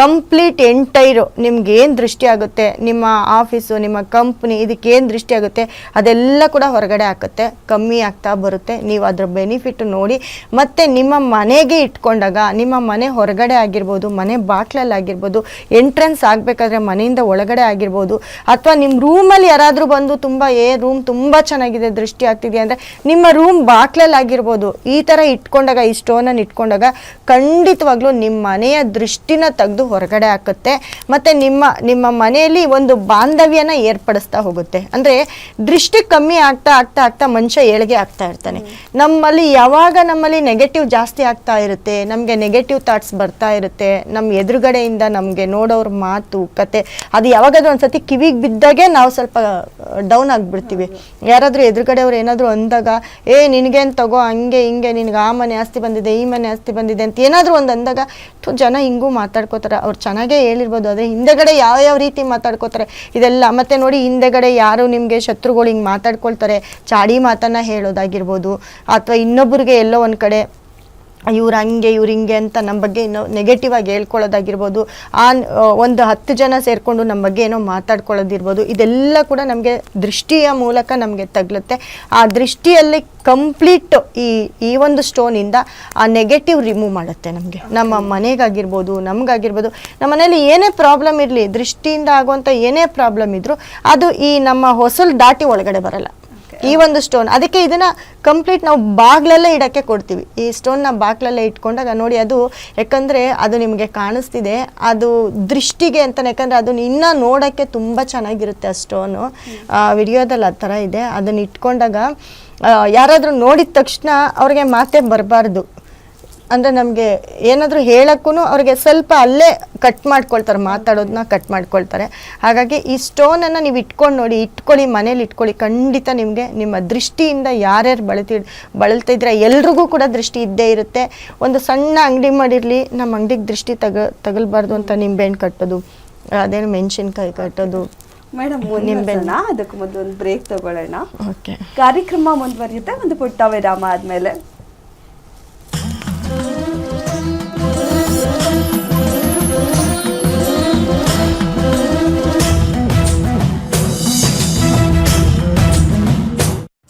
ಕಂಪ್ಲೀಟ್ ಎಂಟೈರು ನಿಮ್ಗೆ ಏನು ದೃಷ್ಟಿ ಆಗುತ್ತೆ? ನಿಮ್ಮ ಆಫೀಸು, ನಿಮ್ಮ ಕಂಪ್ನಿ, ಇದಕ್ಕೆ ಏನು ದೃಷ್ಟಿ ಆಗುತ್ತೆ? ಅದೆಲ್ಲ ಕೂಡ ಹೊರಗಡೆ ಹಾಕುತ್ತೆ. ಕಮ್ಮಿ ಆಗ್ತಾ ಬರುತ್ತೆ. ನೀವು ಅದರ ಬೆನಿಫಿಟ್ ನೋಡಿ. ಮತ್ತೆ ನಿಮ್ಮ ಮನೆಗೆ ಇಟ್ಕೊಂಡಾಗ, ನಿಮ್ಮ ಮನೆ ಹೊರಗಡೆ ಆಗಿರ್ಬೋದು, ಮನೆ ಬಾಕ್ಲಲ್ಲಿ ಆಗಿರ್ಬೋದು ಎಂಟ್ರೆನ್ಸ್ ಆಗಬೇಕಾದ್ರೆ ಮನೆಯಿಂದ ಒಳಗಡೆ ಆಗಿರ್ಬೋದು, ಅಥವಾ ನಿಮ್ಮ ರೂಮಲ್ಲಿ ಯಾರಾದರೂ ಬಂದು ತುಂಬ, ಏ ರೂಮ್ ತುಂಬ ಚೆನ್ನಾಗಿದೆ, ದೃಷ್ಟಿ ಆಗ್ತಿದೆ ಅಂದರೆ ನಿಮ್ಮ ರೂಮ್ ಬಾಕ್ಲಲ್ಲಿ ಆಗಿರ್ಬೋದು, ಈ ಥರ ಇಟ್ಕೊಂಡಾಗ, ಈ ಸ್ಟೋನನ್ನು ಇಟ್ಕೊಂಡಾಗ ಖಂಡಿತವಾಗ್ಲೂ ನಿಮ್ಮ ಮನೆಯ ದೃಷ್ಟಿನ ತೆಗೆದು ಹೊರಗಡೆ ಹಾಕುತ್ತೆ. ಮತ್ತು ನಿಮ್ಮ ನಿಮ್ಮ ಮನೆಯಲ್ಲಿ ಒಂದು ಬಾಂಧವ್ಯನ ಏರ್ಪಡಿಸ್ತಾ ಹೋಗುತ್ತೆ. ಅಂದರೆ ದೃಷ್ಟಿ ಕಮ್ಮಿ ಆಗ್ತಾ ಆಗ್ತಾ ಆಗ್ತಾ ಮನುಷ್ಯ ಏಳಿಗೆ ಆಗ್ತಾ ಇರ್ತಾನೆ. ನಮ್ಮಲ್ಲಿ ಯಾವಾಗ ನಮ್ಮಲ್ಲಿ ನೆಗೆಟಿವ್ ಜಾಸ್ತಿ ಆಗ್ತಾ ಇರುತ್ತೆ, ನಮಗೆ ನೆಗೆಟಿವ್ ಥಾಟ್ಸ್ ಬರ್ತಾ ಇರುತ್ತೆ ನಮ್ಮ ಎದುರುಗಡೆಯಿಂದ ನಮಗೆ ನೋಡೋರ ಮಾತು, ಕತೆ, ಅದು ಯಾವಾಗಾದ್ರೂ ಒಂದ್ಸತಿ ಕಿವಿಗೆ ಬಿದ್ದಾಗೆ ನಾವು ಸ್ವಲ್ಪ ಡೌನ್ ಆಗಿಬಿಡ್ತೀವಿ. ಯಾರಾದರೂ ಎದುರುಗಡೆಯವ್ರು ಏನಾದರೂ ಅಂದಾಗ, ಏ, ನಿನಗೇನು ತಗೋ, ಹಂಗೆ, ಹಿಂಗೆ, ನಿನಗೆ ಆ ಮನೆ ಆಸ್ತಿ ಬಂದಿದೆ, ಈ ಮನೆ ಆಸ್ತಿ ಬಂದಿದೆ ಅಂತ ಏನಾದರೂ ಒಂದು ಅಂದಾಗ ಜನ ಹಿಂಗೂ ಮಾತಾಡ್ಕೋತಾರೆ, ಅವ್ರು ಚೆನ್ನಾಗೇ ಹೇಳಿರ್ಬೋದು, ಆದರೆ ಹಿಂದೆಗಡೆ ಯಾವ ಯಾವ ರೀತಿ ಮಾತಾಡ್ಕೋತಾರೆ, ಇದೆಲ್ಲ ಮತ್ತೆ ನೋಡಿ ಹಿಂದೆಗಡೆ ಯಾರು ನಿಮಗೆ ಶತ್ರುಗಳು ಹಿಂಗೆ ಮಾತಾಡ್ಕೊಳ್ತಾರೆ, ಚಾಡಿ ಮಾತನ್ನ ಹೇಳೋದಾಗಿರ್ಬೋದು, ಅಥವಾ ಇನ್ನೊಬ್ಬರಿಗೆ ಎಲ್ಲೋ ಒಂದು ಕಡೆ ಇವ್ರು ಹಂಗೆ, ಇವ್ರು ಹಿಂಗೆ ಅಂತ ನಮ್ಮ ಬಗ್ಗೆ ಇನ್ನೂ ನೆಗೆಟಿವ್ ಆಗಿ ಹೇಳ್ಕೊಳ್ಳೋದಾಗಿರ್ಬೋದು. ಆ ಒಂದು ಹತ್ತು ಜನ ಸೇರಿಕೊಂಡು ನಮ್ಮ ಬಗ್ಗೆ ಏನೋ ಮಾತಾಡ್ಕೊಳ್ಳೋದಿರ್ಬೋದು. ಇದೆಲ್ಲ ಕೂಡ ನಮಗೆ ದೃಷ್ಟಿಯ ಮೂಲಕ ನಮಗೆ ತಗ್ಲುತ್ತೆ. ಆ ದೃಷ್ಟಿಯಲ್ಲಿ ಕಂಪ್ಲೀಟ್ ಈ ಈ ಒಂದು ಸ್ಟೋನಿಂದ ಆ ನೆಗೆಟಿವ್ ರಿಮೂವ್ ಮಾಡುತ್ತೆ ನಮಗೆ. ನಮ್ಮ ಮನೆಗಾಗಿರ್ಬೋದು, ನಮಗಾಗಿರ್ಬೋದು. ನಮ್ಮ ಮನೇಲಿ ಏನೇ ಪ್ರಾಬ್ಲಮ್ ಇರಲಿ, ದೃಷ್ಟಿಯಿಂದ ಆಗುವಂಥ ಏನೇ ಪ್ರಾಬ್ಲಮ್ ಇದ್ದರೂ ಅದು ಈ ನಮ್ಮ ಹೊಸಲು ದಾಟಿ ಒಳಗಡೆ ಬರಲ್ಲ. ಈ ಒಂದು ಸ್ಟೋನ್ ಅದಕ್ಕೆ ಇದನ್ನ ಕಂಪ್ಲೀಟ್ ನಾವು ಬಾಗ್ಲಲ್ಲೇ ಇಡಕ್ಕೆ ಕೊಡ್ತೀವಿ. ಈ ಸ್ಟೋನ್ನ ಬಾಗ್ಲಲ್ಲೇ ಇಟ್ಕೊಂಡಾಗ ನೋಡಿ ಅದು ಯಾಕಂದ್ರೆ ಅದು ನಿಮಗೆ ಕಾಣಿಸ್ತಿದೆ. ಅದು ದೃಷ್ಟಿಗೆ ಅಂತ ಯಾಕಂದ್ರೆ ಅದನ್ನ ಇನ್ನ ನೋಡಕ್ಕೆ ತುಂಬಾ ಚೆನ್ನಾಗಿರುತ್ತೆ ಆ ಸ್ಟೋನು ವಿಡಿಯೋದಲ್ಲಿ ಆ ಥರ ಇದೆ. ಅದನ್ನ ಇಟ್ಕೊಂಡಾಗ ಯಾರಾದ್ರೂ ನೋಡಿದ ತಕ್ಷಣ ಅವ್ರಿಗೆ ಮಾತೇ ಬರಬಾರ್ದು. ಅಂದರೆ ನಮಗೆ ಏನಾದರೂ ಹೇಳಕ್ಕೂ ಅವ್ರಿಗೆ ಸ್ವಲ್ಪ ಅಲ್ಲೇ ಕಟ್ ಮಾಡ್ಕೊಳ್ತಾರೆ ಮಾತಾಡೋದನ್ನ ಕಟ್ ಮಾಡ್ಕೊಳ್ತಾರೆ. ಹಾಗಾಗಿ ಈ ಸ್ಟೋನನ್ನು ನೀವು ಇಟ್ಕೊಂಡು ನೋಡಿ ಇಟ್ಕೊಳ್ಳಿ ಮನೇಲಿ ಇಟ್ಕೊಳ್ಳಿ ಖಂಡಿತ ನಿಮಗೆ ನಿಮ್ಮ ದೃಷ್ಟಿಯಿಂದ ಯಾರ್ಯಾರು ಬಳತಿ ಬಳಲ್ತಾ ಇದ್ರೆ ಎಲ್ರಿಗೂ ಕೂಡ ದೃಷ್ಟಿ ಇದ್ದೇ ಇರುತ್ತೆ. ಒಂದು ಸಣ್ಣ ಅಂಗಡಿ ಮಾಡಿರಲಿ ನಮ್ಮ ಅಂಗಡಿಗೆ ದೃಷ್ಟಿ ತಗ ತಗಲ್ಬಾರ್ದು ಅಂತ ನಿಂಬೆಹಣ್ಣು ಕಟ್ಟೋದು ಅದೇನು ಮೆಣಸಿನ್ಕಾಯಿ ಕಟ್ಟೋದು. ಮೇಡಮ್ ಅದಕ್ಕೆ ಮೊದಲು ಒಂದು ಬ್ರೇಕ್ ತಗೊಳ್ಳೋಣ. ಓಕೆ ಕಾರ್ಯಕ್ರಮ ಮುಂದುವರಿಯುತ್ತೆ ಒಂದು ಪುಟ್ಟ ವಿರಾಮ ಆದ್ಮೇಲೆ.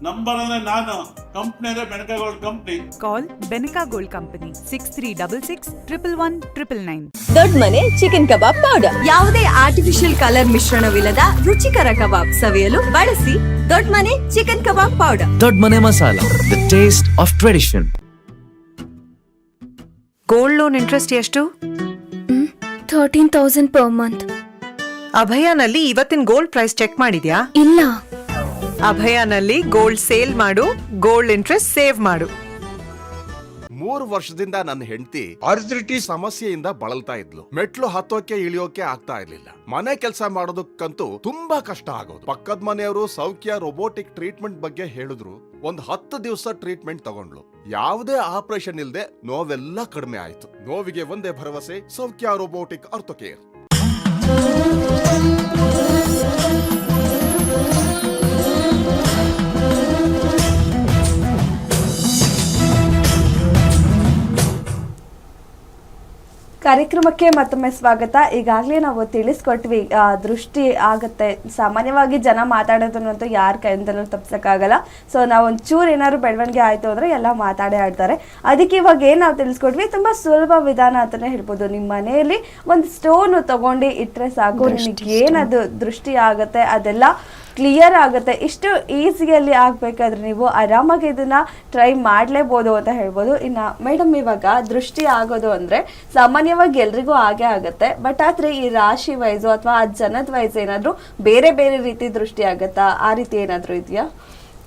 ನಂಬರ್ ಅಂದ್ರೆ ನಾನು ಕಂಪ್ನಿ ಅಂದ್ರೆ Benaka Gold company call Benaka Gold company six three double six triple one triple nine Dodda Mane chicken kebab powder ಯಾವುದೇ ಆರ್ಟಿಫಿಷಿಯಲ್ ಕಲರ್ ಮಿಶ್ರಣವಿಲ್ಲದ ರುಚಿಕರ ಕಬಾಬ್ ಸವಿಯಲು ಬಳಸಿ ದೊಡ್ಡ Mane chicken kebab powder Dodda Mane masala the taste of tradition gold loan interest ಎಷ್ಟು? Thirteen thousand per month ಅಭಯಾನಲ್ಲಿ ಇವತ್ತಿನ gold price check ಮಾಡಿದ್ಯಾ? ಇಲ್ಲ. ಅಭಯನಲ್ಲಿ ಗೋಲ್ಡ್ ಸೇಲ್ ಮಾಡು ಗೋಲ್ಡ್ ಇಂಟ್ರೆಸ್ಟ್ ಸೇವ್ ಮಾಡು. ಮೂರು ವರ್ಷದಿಂದ ನನ್ನ ಹೆಂಡತಿ ಅರ್ಜಿಟಿಸ್ ಸಮಸ್ಯೆಯಿಂದ ಬಳಲ್ತಾ ಇದ್ಲು. ಮೆಟ್ಲು ಹತ್ತೋಕೆ ಇಳಿಯೋಕೆ ಆಗ್ತಾ ಇರ್ಲಿಲ್ಲ. ಮನೆ ಕೆಲಸ ಮಾಡೋದಕ್ಕಂತೂ ತುಂಬಾ ಕಷ್ಟ ಆಗೋದು. ಪಕ್ಕದ ಮನೆಯವರು ಸೌಖ್ಯ ರೋಬೋಟಿಕ್ ಟ್ರೀಟ್ಮೆಂಟ್ ಬಗ್ಗೆ ಹೇಳಿದ್ರು. ಒಂದ್ ಹತ್ತು ದಿವಸ ಟ್ರೀಟ್ಮೆಂಟ್ ತಗೊಂಡ್ಲು ಯಾವುದೇ ಆಪರೇಷನ್ ಇಲ್ಲದೆ ನೋವೆಲ್ಲ ಕಡಿಮೆ ಆಯ್ತು. ನೋವಿಗೆ ಒಂದೇ ಭರವಸೆ ಸೌಖ್ಯ ರೋಬೋಟಿಕ್ ಅರ್ಥೋಕೇರ್ ಕಾರ್ಯಕ್ರಮಕ್ಕೆ ಮತ್ತೊಮ್ಮೆ ಸ್ವಾಗತ. ಈಗಾಗಲೇ ನಾವು ತಿಳಿಸ್ಕೊಟ್ವಿ ದೃಷ್ಟಿ ಆಗುತ್ತೆ. ಸಾಮಾನ್ಯವಾಗಿ ಜನ ಮಾತಾಡೋದನ್ನಂತೂ ಯಾರ ಕೈಯಿಂದಲೂ ತಪ್ಪಿಸೋಕ್ಕಾಗಲ್ಲ ಸೊ ನಾವು ಒಂಚೂರು ಏನಾದ್ರು ಬೆಳವಣಿಗೆ ಆಯಿತು ಅಂದರೆ ಎಲ್ಲ ಮಾತಾಡೇ ಆಡ್ತಾರೆ. ಅದಕ್ಕೆ ಇವಾಗ ಏನು ನಾವು ತಿಳಿಸ್ಕೊಟ್ವಿ ತುಂಬ ಸುಲಭ ವಿಧಾನ ಅಂತಲೇ ಹೇಳ್ಬೋದು. ನಿಮ್ಮ ಮನೆಯಲ್ಲಿ ಒಂದು ಸ್ಟೋನ್ ತಗೊಂಡು ಇಟ್ಟರೆ ಸಾಕು. ನಿಮಗೆ ಏನದು ದೃಷ್ಟಿ ಆಗುತ್ತೆ ಅದೆಲ್ಲ ಕ್ಲಿಯರ್ ಆಗುತ್ತೆ. ಇಷ್ಟು ಈಸಿಯಲ್ಲಿ ಆಗಬೇಕಾದ್ರೆ ನೀವು ಆರಾಮಾಗಿ ಇದನ್ನು ಟ್ರೈ ಮಾಡಲೇಬೋದು ಅಂತ ಹೇಳ್ಬೋದು. ಇನ್ನು ಮೇಡಮ್ ಇವಾಗ ದೃಷ್ಟಿ ಆಗೋದು ಅಂದರೆ ಸಾಮಾನ್ಯವಾಗಿ ಎಲ್ರಿಗೂ ಆಗೇ ಆಗುತ್ತೆ. ಬಟ್ ಆದರೆ ಈ ರಾಶಿ ವೈಸು ಅಥವಾ ಆ ಜನದ ವೈಸ್ ಏನಾದರೂ ಬೇರೆ ಬೇರೆ ರೀತಿ ದೃಷ್ಟಿ ಆಗುತ್ತಾ? ಆ ರೀತಿ ಏನಾದರೂ ಇದೆಯಾ?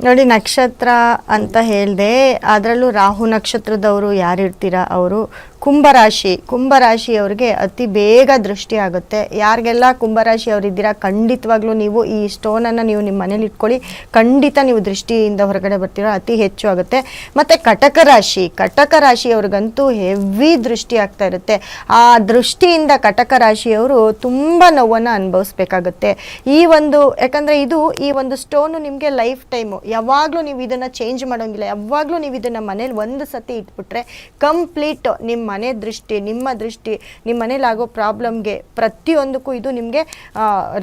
ನೋಡಿ, ನಕ್ಷತ್ರ ಅಂತ ಹೇಳಿದೆ, ಅದರಲ್ಲೂ ರಾಹು ನಕ್ಷತ್ರದವರು ಯಾರಿರ್ತೀರ? ಅವರು ಕುಂಭರಾಶಿ, ಕುಂಭರಾಶಿಯವ್ರಿಗೆ ಅತಿ ಬೇಗ ದೃಷ್ಟಿ ಆಗುತ್ತೆ. ಯಾರಿಗೆಲ್ಲ ಕುಂಭರಾಶಿಯವರಿದ್ದೀರಾ, ಖಂಡಿತವಾಗ್ಲೂ ನೀವು ಈ ಸ್ಟೋನನ್ನು ನೀವು ನಿಮ್ಮ ಮನೇಲಿ ಇಟ್ಕೊಳ್ಳಿ. ಖಂಡಿತ ನೀವು ದೃಷ್ಟಿಯಿಂದ ಹೊರಗಡೆ ಬರ್ತೀರೋ, ಅತಿ ಹೆಚ್ಚು ಆಗುತ್ತೆ. ಮತ್ತು ಕಟಕ ರಾಶಿ, ಕಟಕ ರಾಶಿಯವ್ರಿಗಂತೂ ಹೆವಿ ದೃಷ್ಟಿ ಆಗ್ತಾ ಇರುತ್ತೆ. ಆ ದೃಷ್ಟಿಯಿಂದ ಕಟಕ ರಾಶಿಯವರು ತುಂಬ ನೋವನ್ನು ಅನುಭವಿಸ್ಬೇಕಾಗುತ್ತೆ. ಈ ಒಂದು, ಯಾಕಂದರೆ ಇದು ಈ ಒಂದು ಸ್ಟೋನು ನಿಮಗೆ ಲೈಫ್ ಟೈಮು. ಯಾವಾಗಲೂ ನೀವು ಇದನ್ನು ಚೇಂಜ್ ಮಾಡೋಂಗಿಲ್ಲ. ಯಾವಾಗಲೂ ನೀವು ಇದನ್ನು ಮನೇಲಿ ಒಂದು ಸತಿ ಇಟ್ಬಿಟ್ರೆ ಕಂಪ್ಲೀಟ್ ನಿಮ್ಮ ಮನೆ ದೃಷ್ಟಿ, ನಿಮ್ಮ ದೃಷ್ಟಿ, ನಿಮ್ಮ ಮನೇಲಿ ಆಗೋ ಪ್ರಾಬ್ಲಮ್ಗೆ ಪ್ರತಿಯೊಂದಕ್ಕೂ ಇದು ನಿಮಗೆ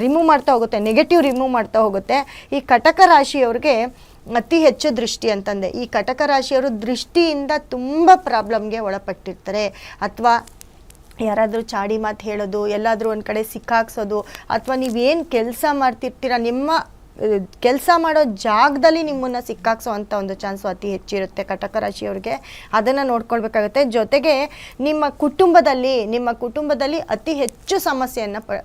ರಿಮೂವ್ ಮಾಡ್ತಾ ಹೋಗುತ್ತೆ ನೆಗೆಟಿವ್ ರಿಮೂವ್ ಮಾಡ್ತಾ ಹೋಗುತ್ತೆ. ಈ ಕಟಕ ರಾಶಿಯವ್ರಿಗೆ ಅತಿ ಹೆಚ್ಚು ದೃಷ್ಟಿ ಅಂತಂದೆ. ಈ ಕಟಕ ರಾಶಿಯವರು ದೃಷ್ಟಿಯಿಂದ ತುಂಬ ಪ್ರಾಬ್ಲಮ್ಗೆ ಒಳಪಟ್ಟಿರ್ತಾರೆ. ಅಥವಾ ಯಾರಾದರೂ ಚಾಡಿ ಮಾತು ಹೇಳೋದು, ಎಲ್ಲಾದರೂ ಒಂದು ಕಡೆ ಸಿಕ್ಕಾಕ್ಸೋದು, ಅಥವಾ ನೀವೇನು ಕೆಲಸ ಮಾಡ್ತಿರ್ತೀರ, ನಿಮ್ಮ ಕೆಲಸ ಮಾಡೋ ಜಾಗದಲ್ಲಿ ನಿಮ್ಮನ್ನು ಸಿಕ್ಕಾಕ್ಸೋ ಅಂಥ ಒಂದು ಚಾನ್ಸು ಅತಿ ಹೆಚ್ಚಿರುತ್ತೆ ಕಟಕ ರಾಶಿಯವ್ರಿಗೆ. ಅದನ್ನು ನೋಡ್ಕೊಳ್ಬೇಕಾಗುತ್ತೆ. ಜೊತೆಗೆ ನಿಮ್ಮ ಕುಟುಂಬದಲ್ಲಿ ನಿಮ್ಮ ಕುಟುಂಬದಲ್ಲಿ ಅತಿ ಹೆಚ್ಚು ಸಮಸ್ಯೆಯನ್ನು ಪ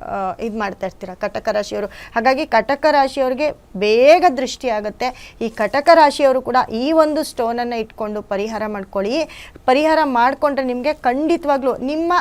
ಇದು ಮಾಡ್ತಾ ಇರ್ತೀರ ಕಟಕ ರಾಶಿಯವರು. ಹಾಗಾಗಿ ಕಟಕ ರಾಶಿಯವ್ರಿಗೆ ಬೇಗ ದೃಷ್ಟಿ ಆಗುತ್ತೆ. ಈ ಕಟಕ ರಾಶಿಯವರು ಕೂಡ ಈ ಒಂದು ಸ್ಟೋನನ್ನು ಇಟ್ಕೊಂಡು ಪರಿಹಾರ ಮಾಡ್ಕೊಳ್ಳಿ. ಪರಿಹಾರ ಮಾಡಿಕೊಂಡ್ರೆ ನಿಮಗೆ ಖಂಡಿತವಾಗ್ಲೂ ನಿಮ್ಮ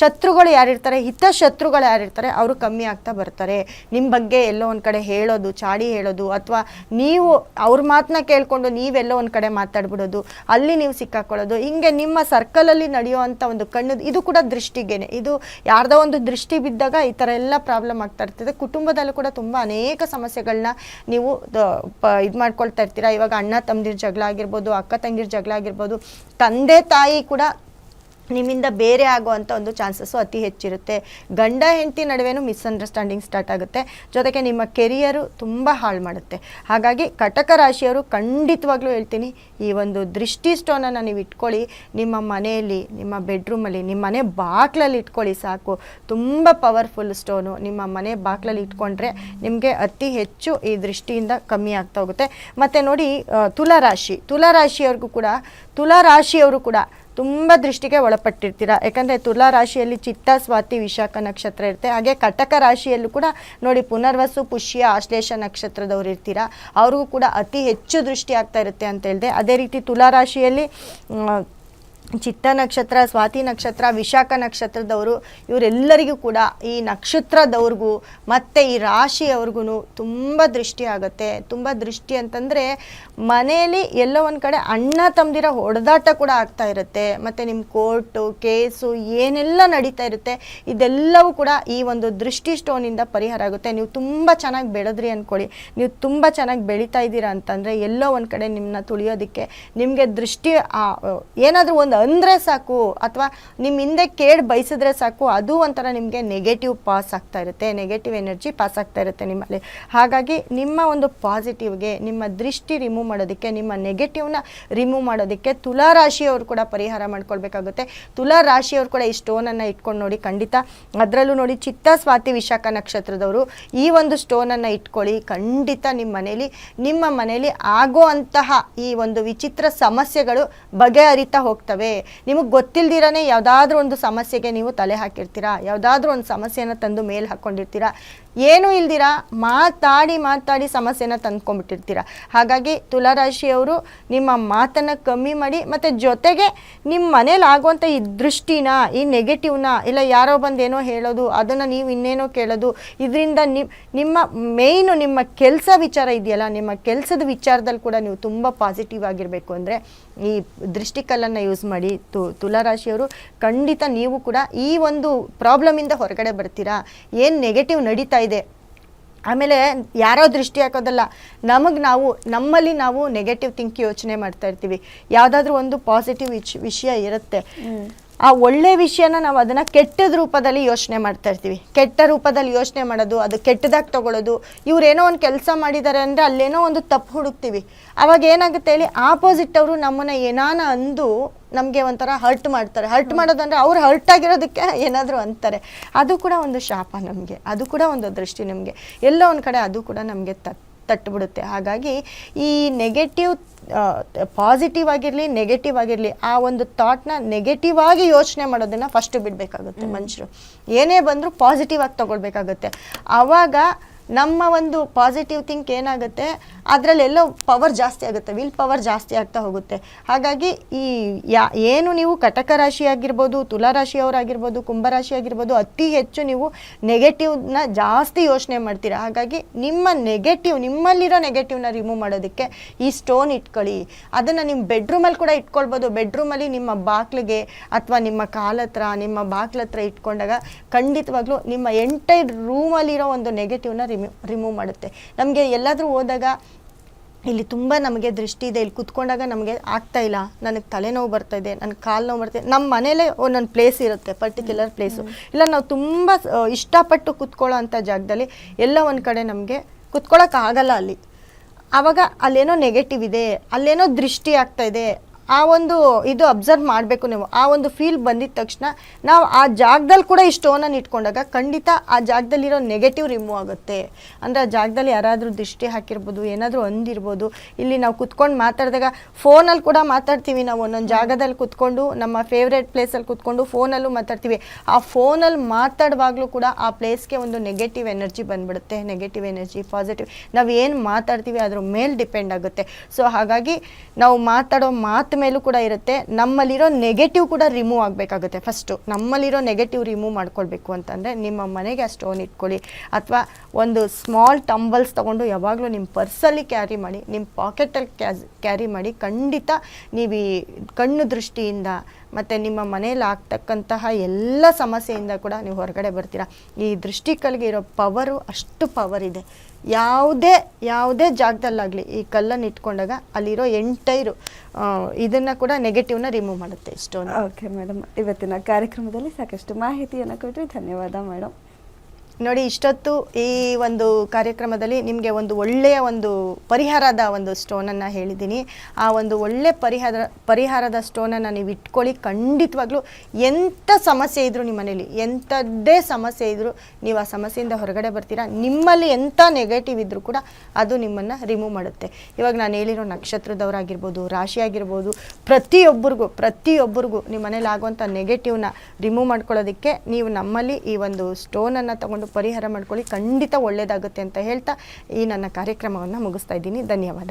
ಶತ್ರುಗಳು ಯಾರಿರ್ತಾರೆ ಹಿತ ಶತ್ರುಗಳು ಯಾರಿರ್ತಾರೆ, ಅವರು ಕಮ್ಮಿ ಆಗ್ತಾ ಬರ್ತಾರೆ. ನಿಮ್ಮ ಬಗ್ಗೆ ಎಲ್ಲೋ ಒಂದು ಕಡೆ ಹೇಳೋದು, ಚಾಡಿ ಹೇಳೋದು ಅಥವಾ ನೀವು ಅವ್ರ ಮಾತನ್ನ ಕೇಳಿಕೊಂಡು ನೀವೆಲ್ಲೋ ಒಂದು ಕಡೆ ಮಾತಾಡ್ಬಿಡೋದು, ಅಲ್ಲಿ ನೀವು ಸಿಕ್ಕಾಕೊಳ್ಳೋದು, ಹಿಂಗೆ ನಿಮ್ಮ ಸರ್ಕಲಲ್ಲಿ ನಡೆಯುವಂಥ ಒಂದು ಕಣ್ಣು, ಇದು ಕೂಡ ದೃಷ್ಟಿಗೇನೆ. ಇದು ಯಾರ್ದೋ ಒಂದು ದೃಷ್ಟಿ ಬಿದ್ದಾಗ ಈ ಥರ ಎಲ್ಲ ಪ್ರಾಬ್ಲಮ್ ಆಗ್ತಾ ಇರ್ತದೆ. ಕುಟುಂಬದಲ್ಲೂ ಕೂಡ ತುಂಬ ಅನೇಕ ಸಮಸ್ಯೆಗಳನ್ನ ನೀವು ಇದು ಮಾಡ್ಕೊಳ್ತಾ ಇರ್ತೀರಾ. ಇವಾಗ ಅಣ್ಣ ತಮ್ಮದಿರ ಜಗಳ ಆಗಿರ್ಬೋದು, ಅಕ್ಕ, ತಂಗಿರ ಜಗಳ ಆಗಿರ್ಬೋದು, ತಂದೆ, ತಾಯಿ ಕೂಡ ನಿಮ್ಮಿಂದ ಬೇರೆ ಆಗುವಂಥ ಒಂದು ಚಾನ್ಸಸ್ಸು ಅತಿ ಹೆಚ್ಚಿರುತ್ತೆ. ಗಂಡ, ಹೆಂಡತಿ ನಡುವೆನೂ ಮಿಸ್ಅಂಡರ್ಸ್ಟ್ಯಾಂಡಿಂಗ್ ಸ್ಟಾರ್ಟ್ ಆಗುತ್ತೆ. ಜೊತೆಗೆ ನಿಮ್ಮ ಕೆರಿಯರು ತುಂಬ ಹಾಳು ಮಾಡುತ್ತೆ. ಹಾಗಾಗಿ ಕಟಕ ರಾಶಿಯವರು ಖಂಡಿತವಾಗ್ಲೂ ಹೇಳ್ತೀನಿ, ಈ ಒಂದು ದೃಷ್ಟಿ ಸ್ಟೋನನ್ನು ನೀವು ಇಟ್ಕೊಳ್ಳಿ. ನಿಮ್ಮ ಮನೆಯಲ್ಲಿ, ನಿಮ್ಮ ಬೆಡ್ರೂಮಲ್ಲಿ ನಿಮ್ಮ ಮನೆ ಬಾಕ್ಲಲ್ಲಿ ಇಟ್ಕೊಳ್ಳಿ ಸಾಕು. ತುಂಬ ಪವರ್ಫುಲ್ ಸ್ಟೋನು ನಿಮ್ಮ ಮನೆ ಬಾಕ್ಲಲ್ಲಿ ಇಟ್ಕೊಂಡ್ರೆ ನಿಮಗೆ ಅತಿ ಹೆಚ್ಚು ಈ ದೃಷ್ಟಿಯಿಂದ ಕಮ್ಮಿ ಆಗ್ತಾ ಹೋಗುತ್ತೆ. ಮತ್ತು ನೋಡಿ ತುಲಾರಾಶಿ. ತುಲಾರಾಶಿಯವ್ರಿಗೂ ಕೂಡ, ತುಲಾರಾಶಿಯವರು ಕೂಡ ತುಂಬ ದೃಷ್ಟಿಗೆ ಒಳಪಟ್ಟಿರ್ತೀರಾ? ಯಾಕಂದರೆ ತುಲಾ ರಾಶಿಯಲ್ಲಿ ಚಿತ್ತ, ಸ್ವಾತಿ, ವಿಶಾಖ ನಕ್ಷತ್ರ ಇರುತ್ತೆ. ಹಾಗೆ ಕಟಕ ರಾಶಿಯಲ್ಲೂ ಕೂಡ ನೋಡಿ, ಪುನರ್ವಸು, ಪುಷ್ಯ, ಆಶ್ಲೇಷ ನಕ್ಷತ್ರದವ್ರು ಇರ್ತೀರಾ? ಅವ್ರಿಗೂ ಕೂಡ ಅತಿ ಹೆಚ್ಚು ದೃಷ್ಟಿ ಆಗ್ತಾ ಇರುತ್ತೆ ಅಂತ ಹೇಳಿದೆ. ಅದೇ ರೀತಿ ತುಲಾ ರಾಶಿಯಲ್ಲಿ ಚಿತ್ತ ನಕ್ಷತ್ರ, ಸ್ವಾತಿ ನಕ್ಷತ್ರ, ವಿಶಾಖ ನಕ್ಷತ್ರದವರು, ಇವರೆಲ್ಲರಿಗೂ ಕೂಡ ಈ ನಕ್ಷತ್ರದವ್ರಿಗೂ ಮತ್ತು ಈ ರಾಶಿಯವ್ರಿಗೂ ತುಂಬ ದೃಷ್ಟಿ ಆಗುತ್ತೆ. ತುಂಬ ದೃಷ್ಟಿ ಅಂತಂದರೆ ಮನೆಯಲ್ಲಿ ಎಲ್ಲೋ ಒಂದು ಕಡೆ ಅಣ್ಣ ತಮ್ಮದಿರ ಹೊಡೆದಾಟ ಕೂಡ ಆಗ್ತಾ ಇರುತ್ತೆ. ಮತ್ತು ನಿಮ್ಮ ಕೋರ್ಟು, ಕೇಸು, ಏನೆಲ್ಲ ನಡೀತಾ ಇರುತ್ತೆ, ಇದೆಲ್ಲವೂ ಕೂಡ ಈ ಒಂದು ದೃಷ್ಟಿ ಸ್ಟೋನಿಂದ ಪರಿಹಾರ ಆಗುತ್ತೆ. ನೀವು ತುಂಬ ಚೆನ್ನಾಗಿ ಬೆಳೆದ್ರಿ ಅಂದ್ಕೊಳ್ಳಿ ನೀವು ತುಂಬ ಚೆನ್ನಾಗಿ ಬೆಳೀತಾ ಇದ್ದೀರಾ ಅಂತಂದರೆ ಎಲ್ಲೋ ಒಂದು ಕಡೆ ನಿಮ್ಮನ್ನ ತುಳಿಯೋದಕ್ಕೆ ನಿಮಗೆ ದೃಷ್ಟಿ ಏನಾದರೂ ಒಂದು ಅಂದರೆ ಸಾಕು ಅಥವಾ ನಿಮ್ಮ ಹಿಂದೆ ಕೇಳಿ ಬಯಸಿದ್ರೆ ಸಾಕು, ಅದು ಒಂಥರ ನಿಮಗೆ ನೆಗೆಟಿವ್ ಪಾಸ್ ಆಗ್ತಾ ಇರುತ್ತೆ ನೆಗೆಟಿವ್ ಎನರ್ಜಿ ಪಾಸ್ ಆಗ್ತಾ ಇರುತ್ತೆ ನಿಮ್ಮಲ್ಲಿ. ಹಾಗಾಗಿ ನಿಮ್ಮ ಒಂದು ಪಾಸಿಟಿವ್ಗೆ ನಿಮ್ಮ ದೃಷ್ಟಿ ರಿಮೂವ್ ಮಾಡೋದಕ್ಕೆ, ನಿಮ್ಮ ನೆಗೆಟಿವ್ನ ರಿಮೂವ್ ಮಾಡೋದಕ್ಕೆ ತುಲಾ ರಾಶಿಯವರು ಕೂಡ ಪರಿಹಾರ ಮಾಡ್ಕೊಳ್ಬೇಕಾಗುತ್ತೆ. ತುಲಾ ರಾಶಿಯವರು ಕೂಡ ಈ ಸ್ಟೋನನ್ನು ಇಟ್ಕೊಂಡು ನೋಡಿ ಖಂಡಿತ. ಅದರಲ್ಲೂ ನೋಡಿ ಚಿತ್ತ ಸ್ವಾತಿ ವಿಶಾಖ ನಕ್ಷತ್ರದವರು ಈ ಒಂದು ಸ್ಟೋನನ್ನು ಇಟ್ಕೊಳ್ಳಿ. ಖಂಡಿತ ನಿಮ್ಮ ಮನೇಲಿ ನಿಮ್ಮ ಮನೇಲಿ ಆಗೋ ಅಂತಹ ಈ ಒಂದು ವಿಚಿತ್ರ ಸಮಸ್ಯೆಗಳು ಬಗೆಹರಿತಾ ಹೋಗ್ತವೆ. ನಿಮಗೆ ಗೊತ್ತಿಲ್ದಿರನೇ ಯಾವುದಾದ್ರೂ ಒಂದು ಸಮಸ್ಯೆಗೆ ನೀವು ತಲೆ ಹಾಕಿರ್ತೀರಾ? ಯಾವುದಾದ್ರೂ ಒಂದು ಸಮಸ್ಯೆಯನ್ನು ತಂದು ಮೇಲೆ ಹಾಕ್ಕೊಂಡಿರ್ತೀರಾ ಏನೂ ಇಲ್ದಿರಾ? ಮಾತಾಡಿ ಮಾತಾಡಿ ಸಮಸ್ಯೆನ ತಂದ್ಕೊಂಡ್ಬಿಟ್ಟಿರ್ತೀರ? ಹಾಗಾಗಿ ತುಲಾರಾಶಿಯವರು ನಿಮ್ಮ ಮಾತನ್ನು ಕಮ್ಮಿ ಮಾಡಿ, ಮತ್ತು ಜೊತೆಗೆ ನಿಮ್ಮ ಮನೇಲಿ ಆಗುವಂಥ ಈ ದೃಷ್ಟಿನ, ಈ ನೆಗೆಟಿವ್ನ ಇಲ್ಲ ಯಾರೋ ಬಂದು ಏನೋ ಹೇಳೋದು, ಅದನ್ನು ನೀವು ಇನ್ನೇನೋ ಕೇಳೋದು, ಇದರಿಂದ ನಿಮ್ಮ ನಿಮ್ಮ ಮೇಯ್ನು ನಿಮ್ಮ ಕೆಲಸ ವಿಚಾರ ಇದೆಯಲ್ಲ, ನಿಮ್ಮ ಕೆಲಸದ ವಿಚಾರದಲ್ಲಿ ಕೂಡ ನೀವು ತುಂಬ ಪಾಸಿಟಿವ್ ಆಗಿರಬೇಕು ಅಂದರೆ ಈ ದೃಷ್ಟಿಕಲ್ಲನ್ನು ಯೂಸ್ ಮಾಡಿ ತು, ತುಲಾರಾಶಿಯವರು ಖಂಡಿತ ನೀವು ಕೂಡ ಈ ಒಂದು ಪ್ರಾಬ್ಲಮಿಂದ ಹೊರಗಡೆ ಬರ್ತೀರಾ? ಏನು ನೆಗೆಟಿವ್ ನಡೀತಾ ಇದೆ. ಆಮೇಲೆ ಯಾರೋ ದೃಷ್ಟಿ ಹಾಕೋದಲ್ಲ ನಮಗೆ ನಾವು ನಮ್ಮಲ್ಲಿ ನಾವು ನೆಗೆಟಿವ್ ಥಿಂಕ್ ಯೋಚನೆ ಮಾಡ್ತಾ ಇರ್ತೀವಿ. ಯಾವುದಾದ್ರೂ ಒಂದು ಪಾಸಿಟಿವ್ ವಿಷಯ ಇರುತ್ತೆ. ಆ ಒಳ್ಳೆ ವಿಷಯನ ನಾವು ಅದನ್ನು ಕೆಟ್ಟದ ರೂಪದಲ್ಲಿ ಯೋಚನೆ ಮಾಡ್ತಾ ಇರ್ತೀವಿ. ಕೆಟ್ಟ ರೂಪದಲ್ಲಿ ಯೋಚನೆ ಮಾಡೋದು ಅದು ಕೆಟ್ಟದಾಗಿ ತಗೊಳ್ಳೋದು ಇವರೇನೋ ಒಂದು ಕೆಲಸ ಮಾಡಿದ್ದಾರೆ ಅಂದರೆ ಅಲ್ಲೇನೋ ಒಂದು ತಪ್ಪು ಹುಡುಕ್ತೀವಿ. ಅವಾಗ ಏನಾಗುತ್ತೆ ಹೇಳಿ ಆಪೋಸಿಟ್ ಅವರು ನಮ್ಮನ್ನು ಏನಾನ ಅಂದು ನಮಗೆ ಒಂಥರ ಹರ್ಟ್ ಮಾಡ್ತಾರೆ. ಹರ್ಟ್ ಮಾಡೋದಂದ್ರೆ ಅವ್ರು ಹರ್ಟ್ ಆಗಿರೋದಕ್ಕೆ ಏನಾದರೂ ಅಂತಾರೆ. ಅದು ಕೂಡ ಒಂದು ಶಾಪ ನಮಗೆ. ಅದು ಕೂಡ ಒಂದು ದೃಷ್ಟಿ ನಮಗೆ. ಎಲ್ಲೋ ಒಂದು ಕಡೆ ಅದು ಕೂಡ ನಮಗೆ ತತ್ ತಟ್ಟುಬಿಡುತ್ತೆ ಹಾಗಾಗಿ ಈ ನೆಗೆಟಿವ್ ಪಾಸಿಟಿವ್ ಆಗಿರಲಿ ನೆಗೆಟಿವ್ ಆಗಿರಲಿ ಆ ಒಂದು ಥಾಟ್ನ ನೆಗೆಟಿವ್ ಆಗಿ ಯೋಚನೆ ಮಾಡೋದನ್ನು ಫಸ್ಟ್ ಬಿಡಬೇಕಾಗುತ್ತೆ ಮನುಷ್ಯರು. ಏನೇ ಬಂದರೂ ಪಾಸಿಟಿವ್ ಆಗಿ ತಗೊಳ್ಬೇಕಾಗುತ್ತೆ. ಆವಾಗ ನಮ್ಮ ಒಂದು ಪಾಸಿಟಿವ್ ಥಿಂಕ್ ಏನಾಗುತ್ತೆ? ಅದರಲ್ಲೆಲ್ಲೋ ಪವರ್ ಜಾಸ್ತಿ ಆಗುತ್ತೆ ವಿಲ್ ಪವರ್ ಜಾಸ್ತಿ ಆಗ್ತಾ ಹೋಗುತ್ತೆ. ಹಾಗಾಗಿ ಈ ಯಾ, ಏನು ನೀವು ಕಟಕ ರಾಶಿ ಆಗಿರ್ಬೋದು, ತುಲಾರಾಶಿಯವರಾಗಿರ್ಬೋದು, ಕುಂಭರಾಶಿ ಆಗಿರ್ಬೋದು, ಅತಿ ಹೆಚ್ಚು ನೀವು ನೆಗೆಟಿವ್ನ ಜಾಸ್ತಿ ಯೋಚನೆ ಮಾಡ್ತೀರಾ? ಹಾಗಾಗಿ ನಿಮ್ಮ ನೆಗೆಟಿವ್ ನಿಮ್ಮಲ್ಲಿರೋ ನೆಗೆಟಿವ್ನ ರಿಮೂವ್ ಮಾಡೋದಕ್ಕೆ ಈ ಸ್ಟೋನ್ ಇಟ್ಕೊಳ್ಳಿ. ಅದನ್ನು ನಿಮ್ಮ ಬೆಡ್ರೂಮಲ್ಲಿ ಕೂಡ ಇಟ್ಕೊಳ್ಬೋದು. ಬೆಡ್ರೂಮಲ್ಲಿ ನಿಮ್ಮ ಬಾಕ್ಲಿಗೆ ಅಥವಾ ನಿಮ್ಮ ಕಾಲತ್ರ ನಿಮ್ಮ ಬಾಕ್ಲ ಹತ್ರ ಇಟ್ಕೊಂಡಾಗ ಖಂಡಿತವಾಗ್ಲೂ ನಿಮ್ಮ ಎಂಟೈರ್ ರೂಮಲ್ಲಿರೋ ಒಂದು ನೆಗೆಟಿವ್ನ ರಿಮೂ ರಿಮೂವ್ ಮಾಡುತ್ತೆ. ನಮಗೆ ಎಲ್ಲಾದರೂ ಹೋದಾಗ ಇಲ್ಲಿ ತುಂಬ ನಮಗೆ ದೃಷ್ಟಿ ಇದೆ. ಇಲ್ಲಿ ಕುತ್ಕೊಂಡಾಗ ನಮಗೆ ಆಗ್ತಾ ಇಲ್ಲ. ನನಗೆ ತಲೆನೋವು ಬರ್ತಾ ಇದೆ. ನನಗೆ ಕಾಲು ನೋವು ಬರ್ತಾ ಇದೆ. ನಮ್ಮ ಮನೇಲೇ ಒಂದೊಂದು ಪ್ಲೇಸ್ ಇರುತ್ತೆ ಪರ್ಟಿಕ್ಯುಲರ್ ಪ್ಲೇಸು ಇಲ್ಲ ನಾವು ತುಂಬ ಇಷ್ಟಪಟ್ಟು ಕುತ್ಕೊಳ್ಳೋ ಅಂಥ ಜಾಗದಲ್ಲಿ ಎಲ್ಲ ಒಂದು ಕಡೆ ನಮಗೆ ಕುತ್ಕೊಳ್ಳೋಕ್ಕಾಗಲ್ಲ ಅಲ್ಲಿ. ಆವಾಗ ಅಲ್ಲೇನೋ ನೆಗೆಟಿವ್ ಇದೆ. ಅಲ್ಲೇನೋ ದೃಷ್ಟಿ ಆಗ್ತಾ ಇದೆ. ಆ ಒಂದು ಇದು ಅಬ್ಸರ್ವ್ ಮಾಡಬೇಕು ನೀವು. ಆ ಒಂದು ಫೀಲ್ ಬಂದಿದ ತಕ್ಷಣ ನಾವು ಆ ಜಾಗದಲ್ಲಿ ಕೂಡ ಈ ಸ್ಟೋನನ್ನು ಇಟ್ಕೊಂಡಾಗ ಖಂಡಿತ ಆ ಜಾಗದಲ್ಲಿರೋ ನೆಗೆಟಿವ್ ರಿಮೂವ್ ಆಗುತ್ತೆ. ಅಂದರೆ ಆ ಜಾಗದಲ್ಲಿ ಯಾರಾದರೂ ದೃಷ್ಟಿ ಹಾಕಿರ್ಬೋದು, ಏನಾದರೂ ಅಂದಿರ್ಬೋದು, ಇಲ್ಲಿ ನಾವು ಕುತ್ಕೊಂಡು ಮಾತಾಡಿದಾಗ ಫೋನಲ್ಲಿ ಕೂಡ ಮಾತಾಡ್ತೀವಿ ನಾವು. ಒಂದೊಂದು ಜಾಗದಲ್ಲಿ ಕುತ್ಕೊಂಡು, ನಮ್ಮ ಫೇವ್ರೆಟ್ ಪ್ಲೇಸಲ್ಲಿ ಕುತ್ಕೊಂಡು ಫೋನಲ್ಲೂ ಮಾತಾಡ್ತೀವಿ. ಆ ಫೋನಲ್ಲಿ ಮಾತಾಡುವಾಗಲೂ ಕೂಡ ಆ ಪ್ಲೇಸ್ಗೆ ಒಂದು ನೆಗೆಟಿವ್ ಎನರ್ಜಿ ಬಂದ್ಬಿಡುತ್ತೆ. ನೆಗೆಟಿವ್ ಎನರ್ಜಿ ಪಾಸಿಟಿವ್ ನಾವು ಏನು ಮಾತಾಡ್ತೀವಿ ಅದ್ರ ಮೇಲೆ ಡಿಪೆಂಡ್ ಆಗುತ್ತೆ. ಸೊ ಹಾಗಾಗಿ ನಾವು ಮಾತಾಡೋ ಮಾತು ಮೇಲೂ ಕೂಡ ಇರುತ್ತೆ. ನಮ್ಮಲ್ಲಿರೋ ನೆಗೆಟಿವ್ ಕೂಡ ರಿಮೂವ್ ಆಗಬೇಕಾಗುತ್ತೆ ಫಸ್ಟು ನಮ್ಮಲ್ಲಿರೋ ನೆಗೆಟಿವ್ ರಿಮೂವ್ ಮಾಡ್ಕೊಳ್ಬೇಕು ಅಂತಂದರೆ ನಿಮ್ಮ ಮನೆಗೆ ಆ ಸ್ಟೋನ್ ಇಟ್ಕೊಳ್ಳಿ. ಅಥವಾ ಒಂದು ಸ್ಮಾಲ್ ಟಂಬಲ್ಸ್ ತೊಗೊಂಡು ಯಾವಾಗಲೂ ನಿಮ್ಮ ಪರ್ಸಲ್ಲಿ ಕ್ಯಾರಿ ಮಾಡಿ ನಿಮ್ಮ ಪಾಕೆಟಲ್ಲಿ ಕ್ಯಾರಿ ಮಾಡಿ ಖಂಡಿತ ನೀವು ಈ ಕಣ್ಣು ದೃಷ್ಟಿಯಿಂದ ಮತ್ತು ನಿಮ್ಮ ಮನೆಯಲ್ಲಿ ಆಗ್ತಕ್ಕಂತಹ ಎಲ್ಲ ಸಮಸ್ಯೆಯಿಂದ ಕೂಡ ನೀವು ಹೊರಗಡೆ ಬರ್ತೀರಾ. ಈ ದೃಷ್ಟಿಕಲ್ಗೆ ಇರೋ ಪವರು ಅಷ್ಟು ಪವರ್ ಇದೆ. ಯಾವುದೇ ಯಾವುದೇ ಜಾಗದಲ್ಲಾಗಲಿ ಈ ಕಲ್ಲನ್ನು ಇಟ್ಕೊಂಡಾಗ ಅಲ್ಲಿರೋ ಎಂಟೈರು ಇದನ್ನು ಕೂಡ ನೆಗೆಟಿವ್ನ ರಿಮೂವ್ ಮಾಡುತ್ತೆ ಸ್ಟೋನ್ ಓಕೆ ಮೇಡಮ್ ಇವತ್ತಿನ ಕಾರ್ಯಕ್ರಮದಲ್ಲಿ ಸಾಕಷ್ಟು ಮಾಹಿತಿಯನ್ನು ಕೊಟ್ಟರೆ ಧನ್ಯವಾದ ಮೇಡಮ್ ನೋಡಿ, ಇಷ್ಟೊತ್ತು ಈ ಒಂದು ಕಾರ್ಯಕ್ರಮದಲ್ಲಿ ನಿಮಗೆ ಒಂದು ಒಳ್ಳೆಯ ಒಂದು ಪರಿಹಾರದ ಒಂದು ಸ್ಟೋನನ್ನು ಹೇಳಿದ್ದೀನಿ. ಆ ಒಂದು ಒಳ್ಳೆ ಪರಿಹಾರ, ಪರಿಹಾರದ ಸ್ಟೋನನ್ನು ನೀವು ಇಟ್ಕೊಳ್ಳಿ. ಖಂಡಿತವಾಗ್ಲೂ ಎಂಥ ಸಮಸ್ಯೆ ಇದ್ದರೂ ನಿಮ್ಮ ಮನೇಲಿ, ಎಂಥದ್ದೇ ಸಮಸ್ಯೆ ಇದ್ದರೂ ನೀವು ಆ ಸಮಸ್ಯೆಯಿಂದ ಹೊರಗಡೆ ಬರ್ತೀರಾ? ನಿಮ್ಮಲ್ಲಿ ಎಂಥ ನೆಗೆಟಿವ್ ಇದ್ದರೂ ಕೂಡ ಅದು ನಿಮ್ಮನ್ನು ರಿಮೂವ್ ಮಾಡುತ್ತೆ. ಇವಾಗ ನಾನು ಹೇಳಿರೋ ನಕ್ಷತ್ರದವರಾಗಿರ್ಬೋದು ರಾಶಿ ಆಗಿರ್ಬೋದು ಪ್ರತಿಯೊಬ್ಬರಿಗೂ ಪ್ರತಿಯೊಬ್ಬರಿಗೂ ನಿಮ್ಮ ಮನೇಲಿ ಆಗುವಂಥ ನೆಗೆಟಿವ್ನ ರಿಮೂವ್ ಮಾಡ್ಕೊಳ್ಳೋದಕ್ಕೆ ನೀವು ನಮ್ಮಲ್ಲಿ ಈ ಒಂದು ಸ್ಟೋನನ್ನು ತಗೊಂಡು ಪರಿಹಾರ ಮಾಡ್ಕೊಳ್ಳಿ. ಖಂಡಿತ ಒಳ್ಳೆಯದಾಗುತ್ತೆ ಅಂತ ಹೇಳ್ತಾ ಈ ನನ್ನ ಕಾರ್ಯಕ್ರಮವನ್ನು ಮುಗಿಸ್ತಾ ಇದ್ದೀನಿ. ಧನ್ಯವಾದ.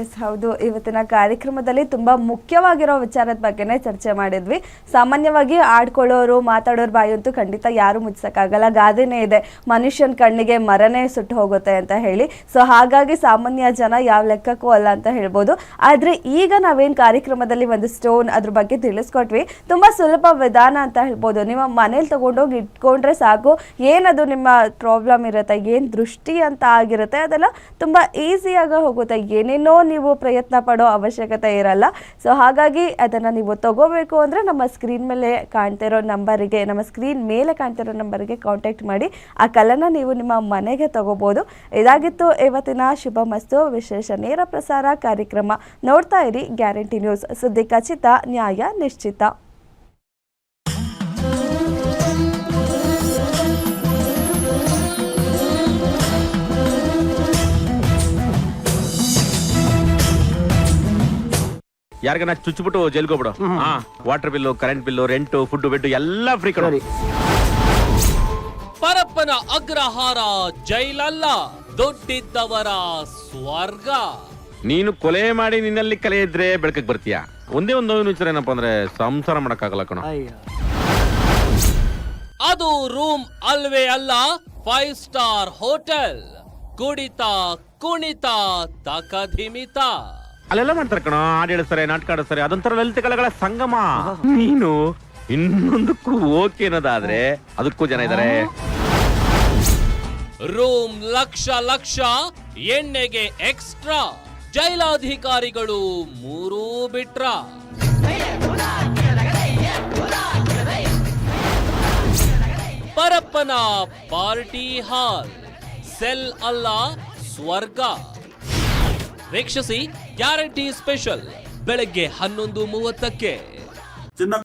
ಎಸ್, ಹೌದು. ಇವತ್ತಿನ ಕಾರ್ಯಕ್ರಮದಲ್ಲಿ ತುಂಬ ಮುಖ್ಯವಾಗಿರೋ ವಿಚಾರದ ಬಗ್ಗೆನೇ ಚರ್ಚೆ ಮಾಡಿದ್ವಿ. ಸಾಮಾನ್ಯವಾಗಿ ಆಡ್ಕೊಳ್ಳೋರು, ಮಾತಾಡೋರು ಬಾಯಂತೂ ಖಂಡಿತ ಯಾರು ಮುಚ್ಚಕ್ಕಾಗಲ್ಲ ಗಾದೆನೇ ಇದೆ. ಮನುಷ್ಯನ ಕಣ್ಣಿಗೆ ಮರನೇ ಸುಟ್ಟು ಹೋಗುತ್ತೆ ಅಂತ ಹೇಳಿ. ಸೊ ಹಾಗಾಗಿ ಸಾಮಾನ್ಯ ಜನ ಯಾವ ಲೆಕ್ಕಕ್ಕೂ ಅಲ್ಲ ಅಂತ ಹೇಳ್ಬೋದು. ಆದರೆ ಈಗ ನಾವೇನು ಕಾರ್ಯಕ್ರಮದಲ್ಲಿ ಒಂದು ಸ್ಟೋನ್ ಅದ್ರ ಬಗ್ಗೆ ತಿಳಿಸ್ಕೊಟ್ವಿ. ತುಂಬ ಸುಲಭ ವಿಧಾನ ಅಂತ ಹೇಳ್ಬೋದು. ನಿಮ್ಮ ಮನೇಲಿ ತಗೊಂಡೋಗಿ ಇಟ್ಕೊಂಡ್ರೆ ಸಾಕು. ಏನದು ನಿಮ್ಮ ಪ್ರಾಬ್ಲಮ್ ಇರುತ್ತೆ? ಏನು ದೃಷ್ಟಿ ಅಂತ ಆಗಿರುತ್ತೆ? ಅದೆಲ್ಲ ತುಂಬ ಈಸಿಯಾಗಿ ಹೋಗುತ್ತೆ. ಏನೇನೋ ನೀವು ಪ್ರಯತ್ನ ಪಡೋ ಅವಶ್ಯಕತೆ ಇರಲ್ಲ. ಸೊ ಹಾಗಾಗಿ ಅದನ್ನು ನೀವು ತಗೋಬೇಕು ಅಂದರೆ ನಮ್ಮ ಸ್ಕ್ರೀನ್ ಮೇಲೆ ಕಾಣ್ತಿರೋ ನಂಬರಿಗೆ ನಮ್ಮ ಸ್ಕ್ರೀನ್ ಮೇಲೆ ಕಾಣ್ತಿರೋ ನಂಬರಿಗೆ ಕಾಂಟ್ಯಾಕ್ಟ್ ಮಾಡಿ. ಆ ಕಲನ ನೀವು ನಿಮ್ಮ ಮನೆಗೆ ತಗೋಬೋದು. ಇದಾಗಿತ್ತು ಇವತ್ತಿನ ಶುಭ ಮಸ್ತು ವಿಶೇಷ ನೇರ ಪ್ರಸಾರ ಕಾರ್ಯಕ್ರಮ. ನೋಡ್ತಾ ಇರಿ ಗ್ಯಾರಂಟಿ ನ್ಯೂಸ್. ಸುದ್ದಿ ಖಚಿತ, ನ್ಯಾಯ ನಿಶ್ಚಿತ. ಯಾರಿಗನ ಚುಚ್ಚಿಬಿಟ್ಟು ಜೈಲ್ಗೆ ಹೋಗ್ಬಿಡು. ಹಾ water bill current bill rent food bed ಎಲ್ಲ ಫ್ರೀ ಕಣ ಪರಪ್ಪನ ಅಗ್ರಹಾರ ಜೈಲಲ್ಲ ದೊಡ್ಡಿದ್ದವರ ಸ್ವರ್ಗ. ನೀನು ಕೊಲೆ ಮಾಡಿ ನಿನ್ನಲ್ಲಿ ಕಲೆ ಇದ್ರೆ ಬೆಳಕಕ್ಕೆ ಬರ್ತೀಯ? ಒಂದೇ ಒಂದು ನೋವಿನ ವಿಚಾರ ಏನಪ್ಪಾ ಅಂದ್ರೆ ಸಂಸಾರ ಮಾಡಕ್ಕಾಗಲ್ಲ ಕಣ. ಅದು ರೂಮ್ ಅಲ್ವೇ ಅಲ್ಲ ಫೈವ್ ಸ್ಟಾರ್ ಹೋಟೆಲ್ ಕುಡಿತ ಕುಣಿತ ತಕಧಿಮಿತ. ಅಲ್ಲೆಲ್ಲ ಮಾಡ್ತಾರೆ ಕಣ ಹಾಡು ಹೇಳಿಸ್ತಾರೆ ನಾಟಕ ಆಡಿಸ್ತಾರೆ ಅದೊಂಥರ ಲಲಿತ ಕಲೆಗಳ ಸಂಗಮ. ನೀನು ಇನ್ನೊಂದಕ್ಕೂ ಓಕೆ ಅನ್ನೋದಾದ್ರೆ ಅದಕ್ಕೂ ಜನ ಇದ್ದಾರೆ ರೂಮ್ ಲಕ್ಷ ಲಕ್ಷ, ಎಣ್ಣೆಗೆ ಎಕ್ಸ್ಟ್ರಾ, ಜೈಲಾಧಿಕಾರಿಗಳು ಮೂರೂ ಬಿಟ್ರ. ಪರಪ್ಪನ ಪಾರ್ಟಿ ಹಾಲ್, ಸೆಲ್ ಅಲ್ಲ, ಸ್ವರ್ಗ. ವೀಕ್ಷಿಸಿ ಗ್ಯಾರಂಟಿ ಸ್ಪೆಷಲ್. ಬೆಳಗ್ಗೆ ಹನ್ನೊಂದು ಮೂವತ್ತಕ್ಕೆ.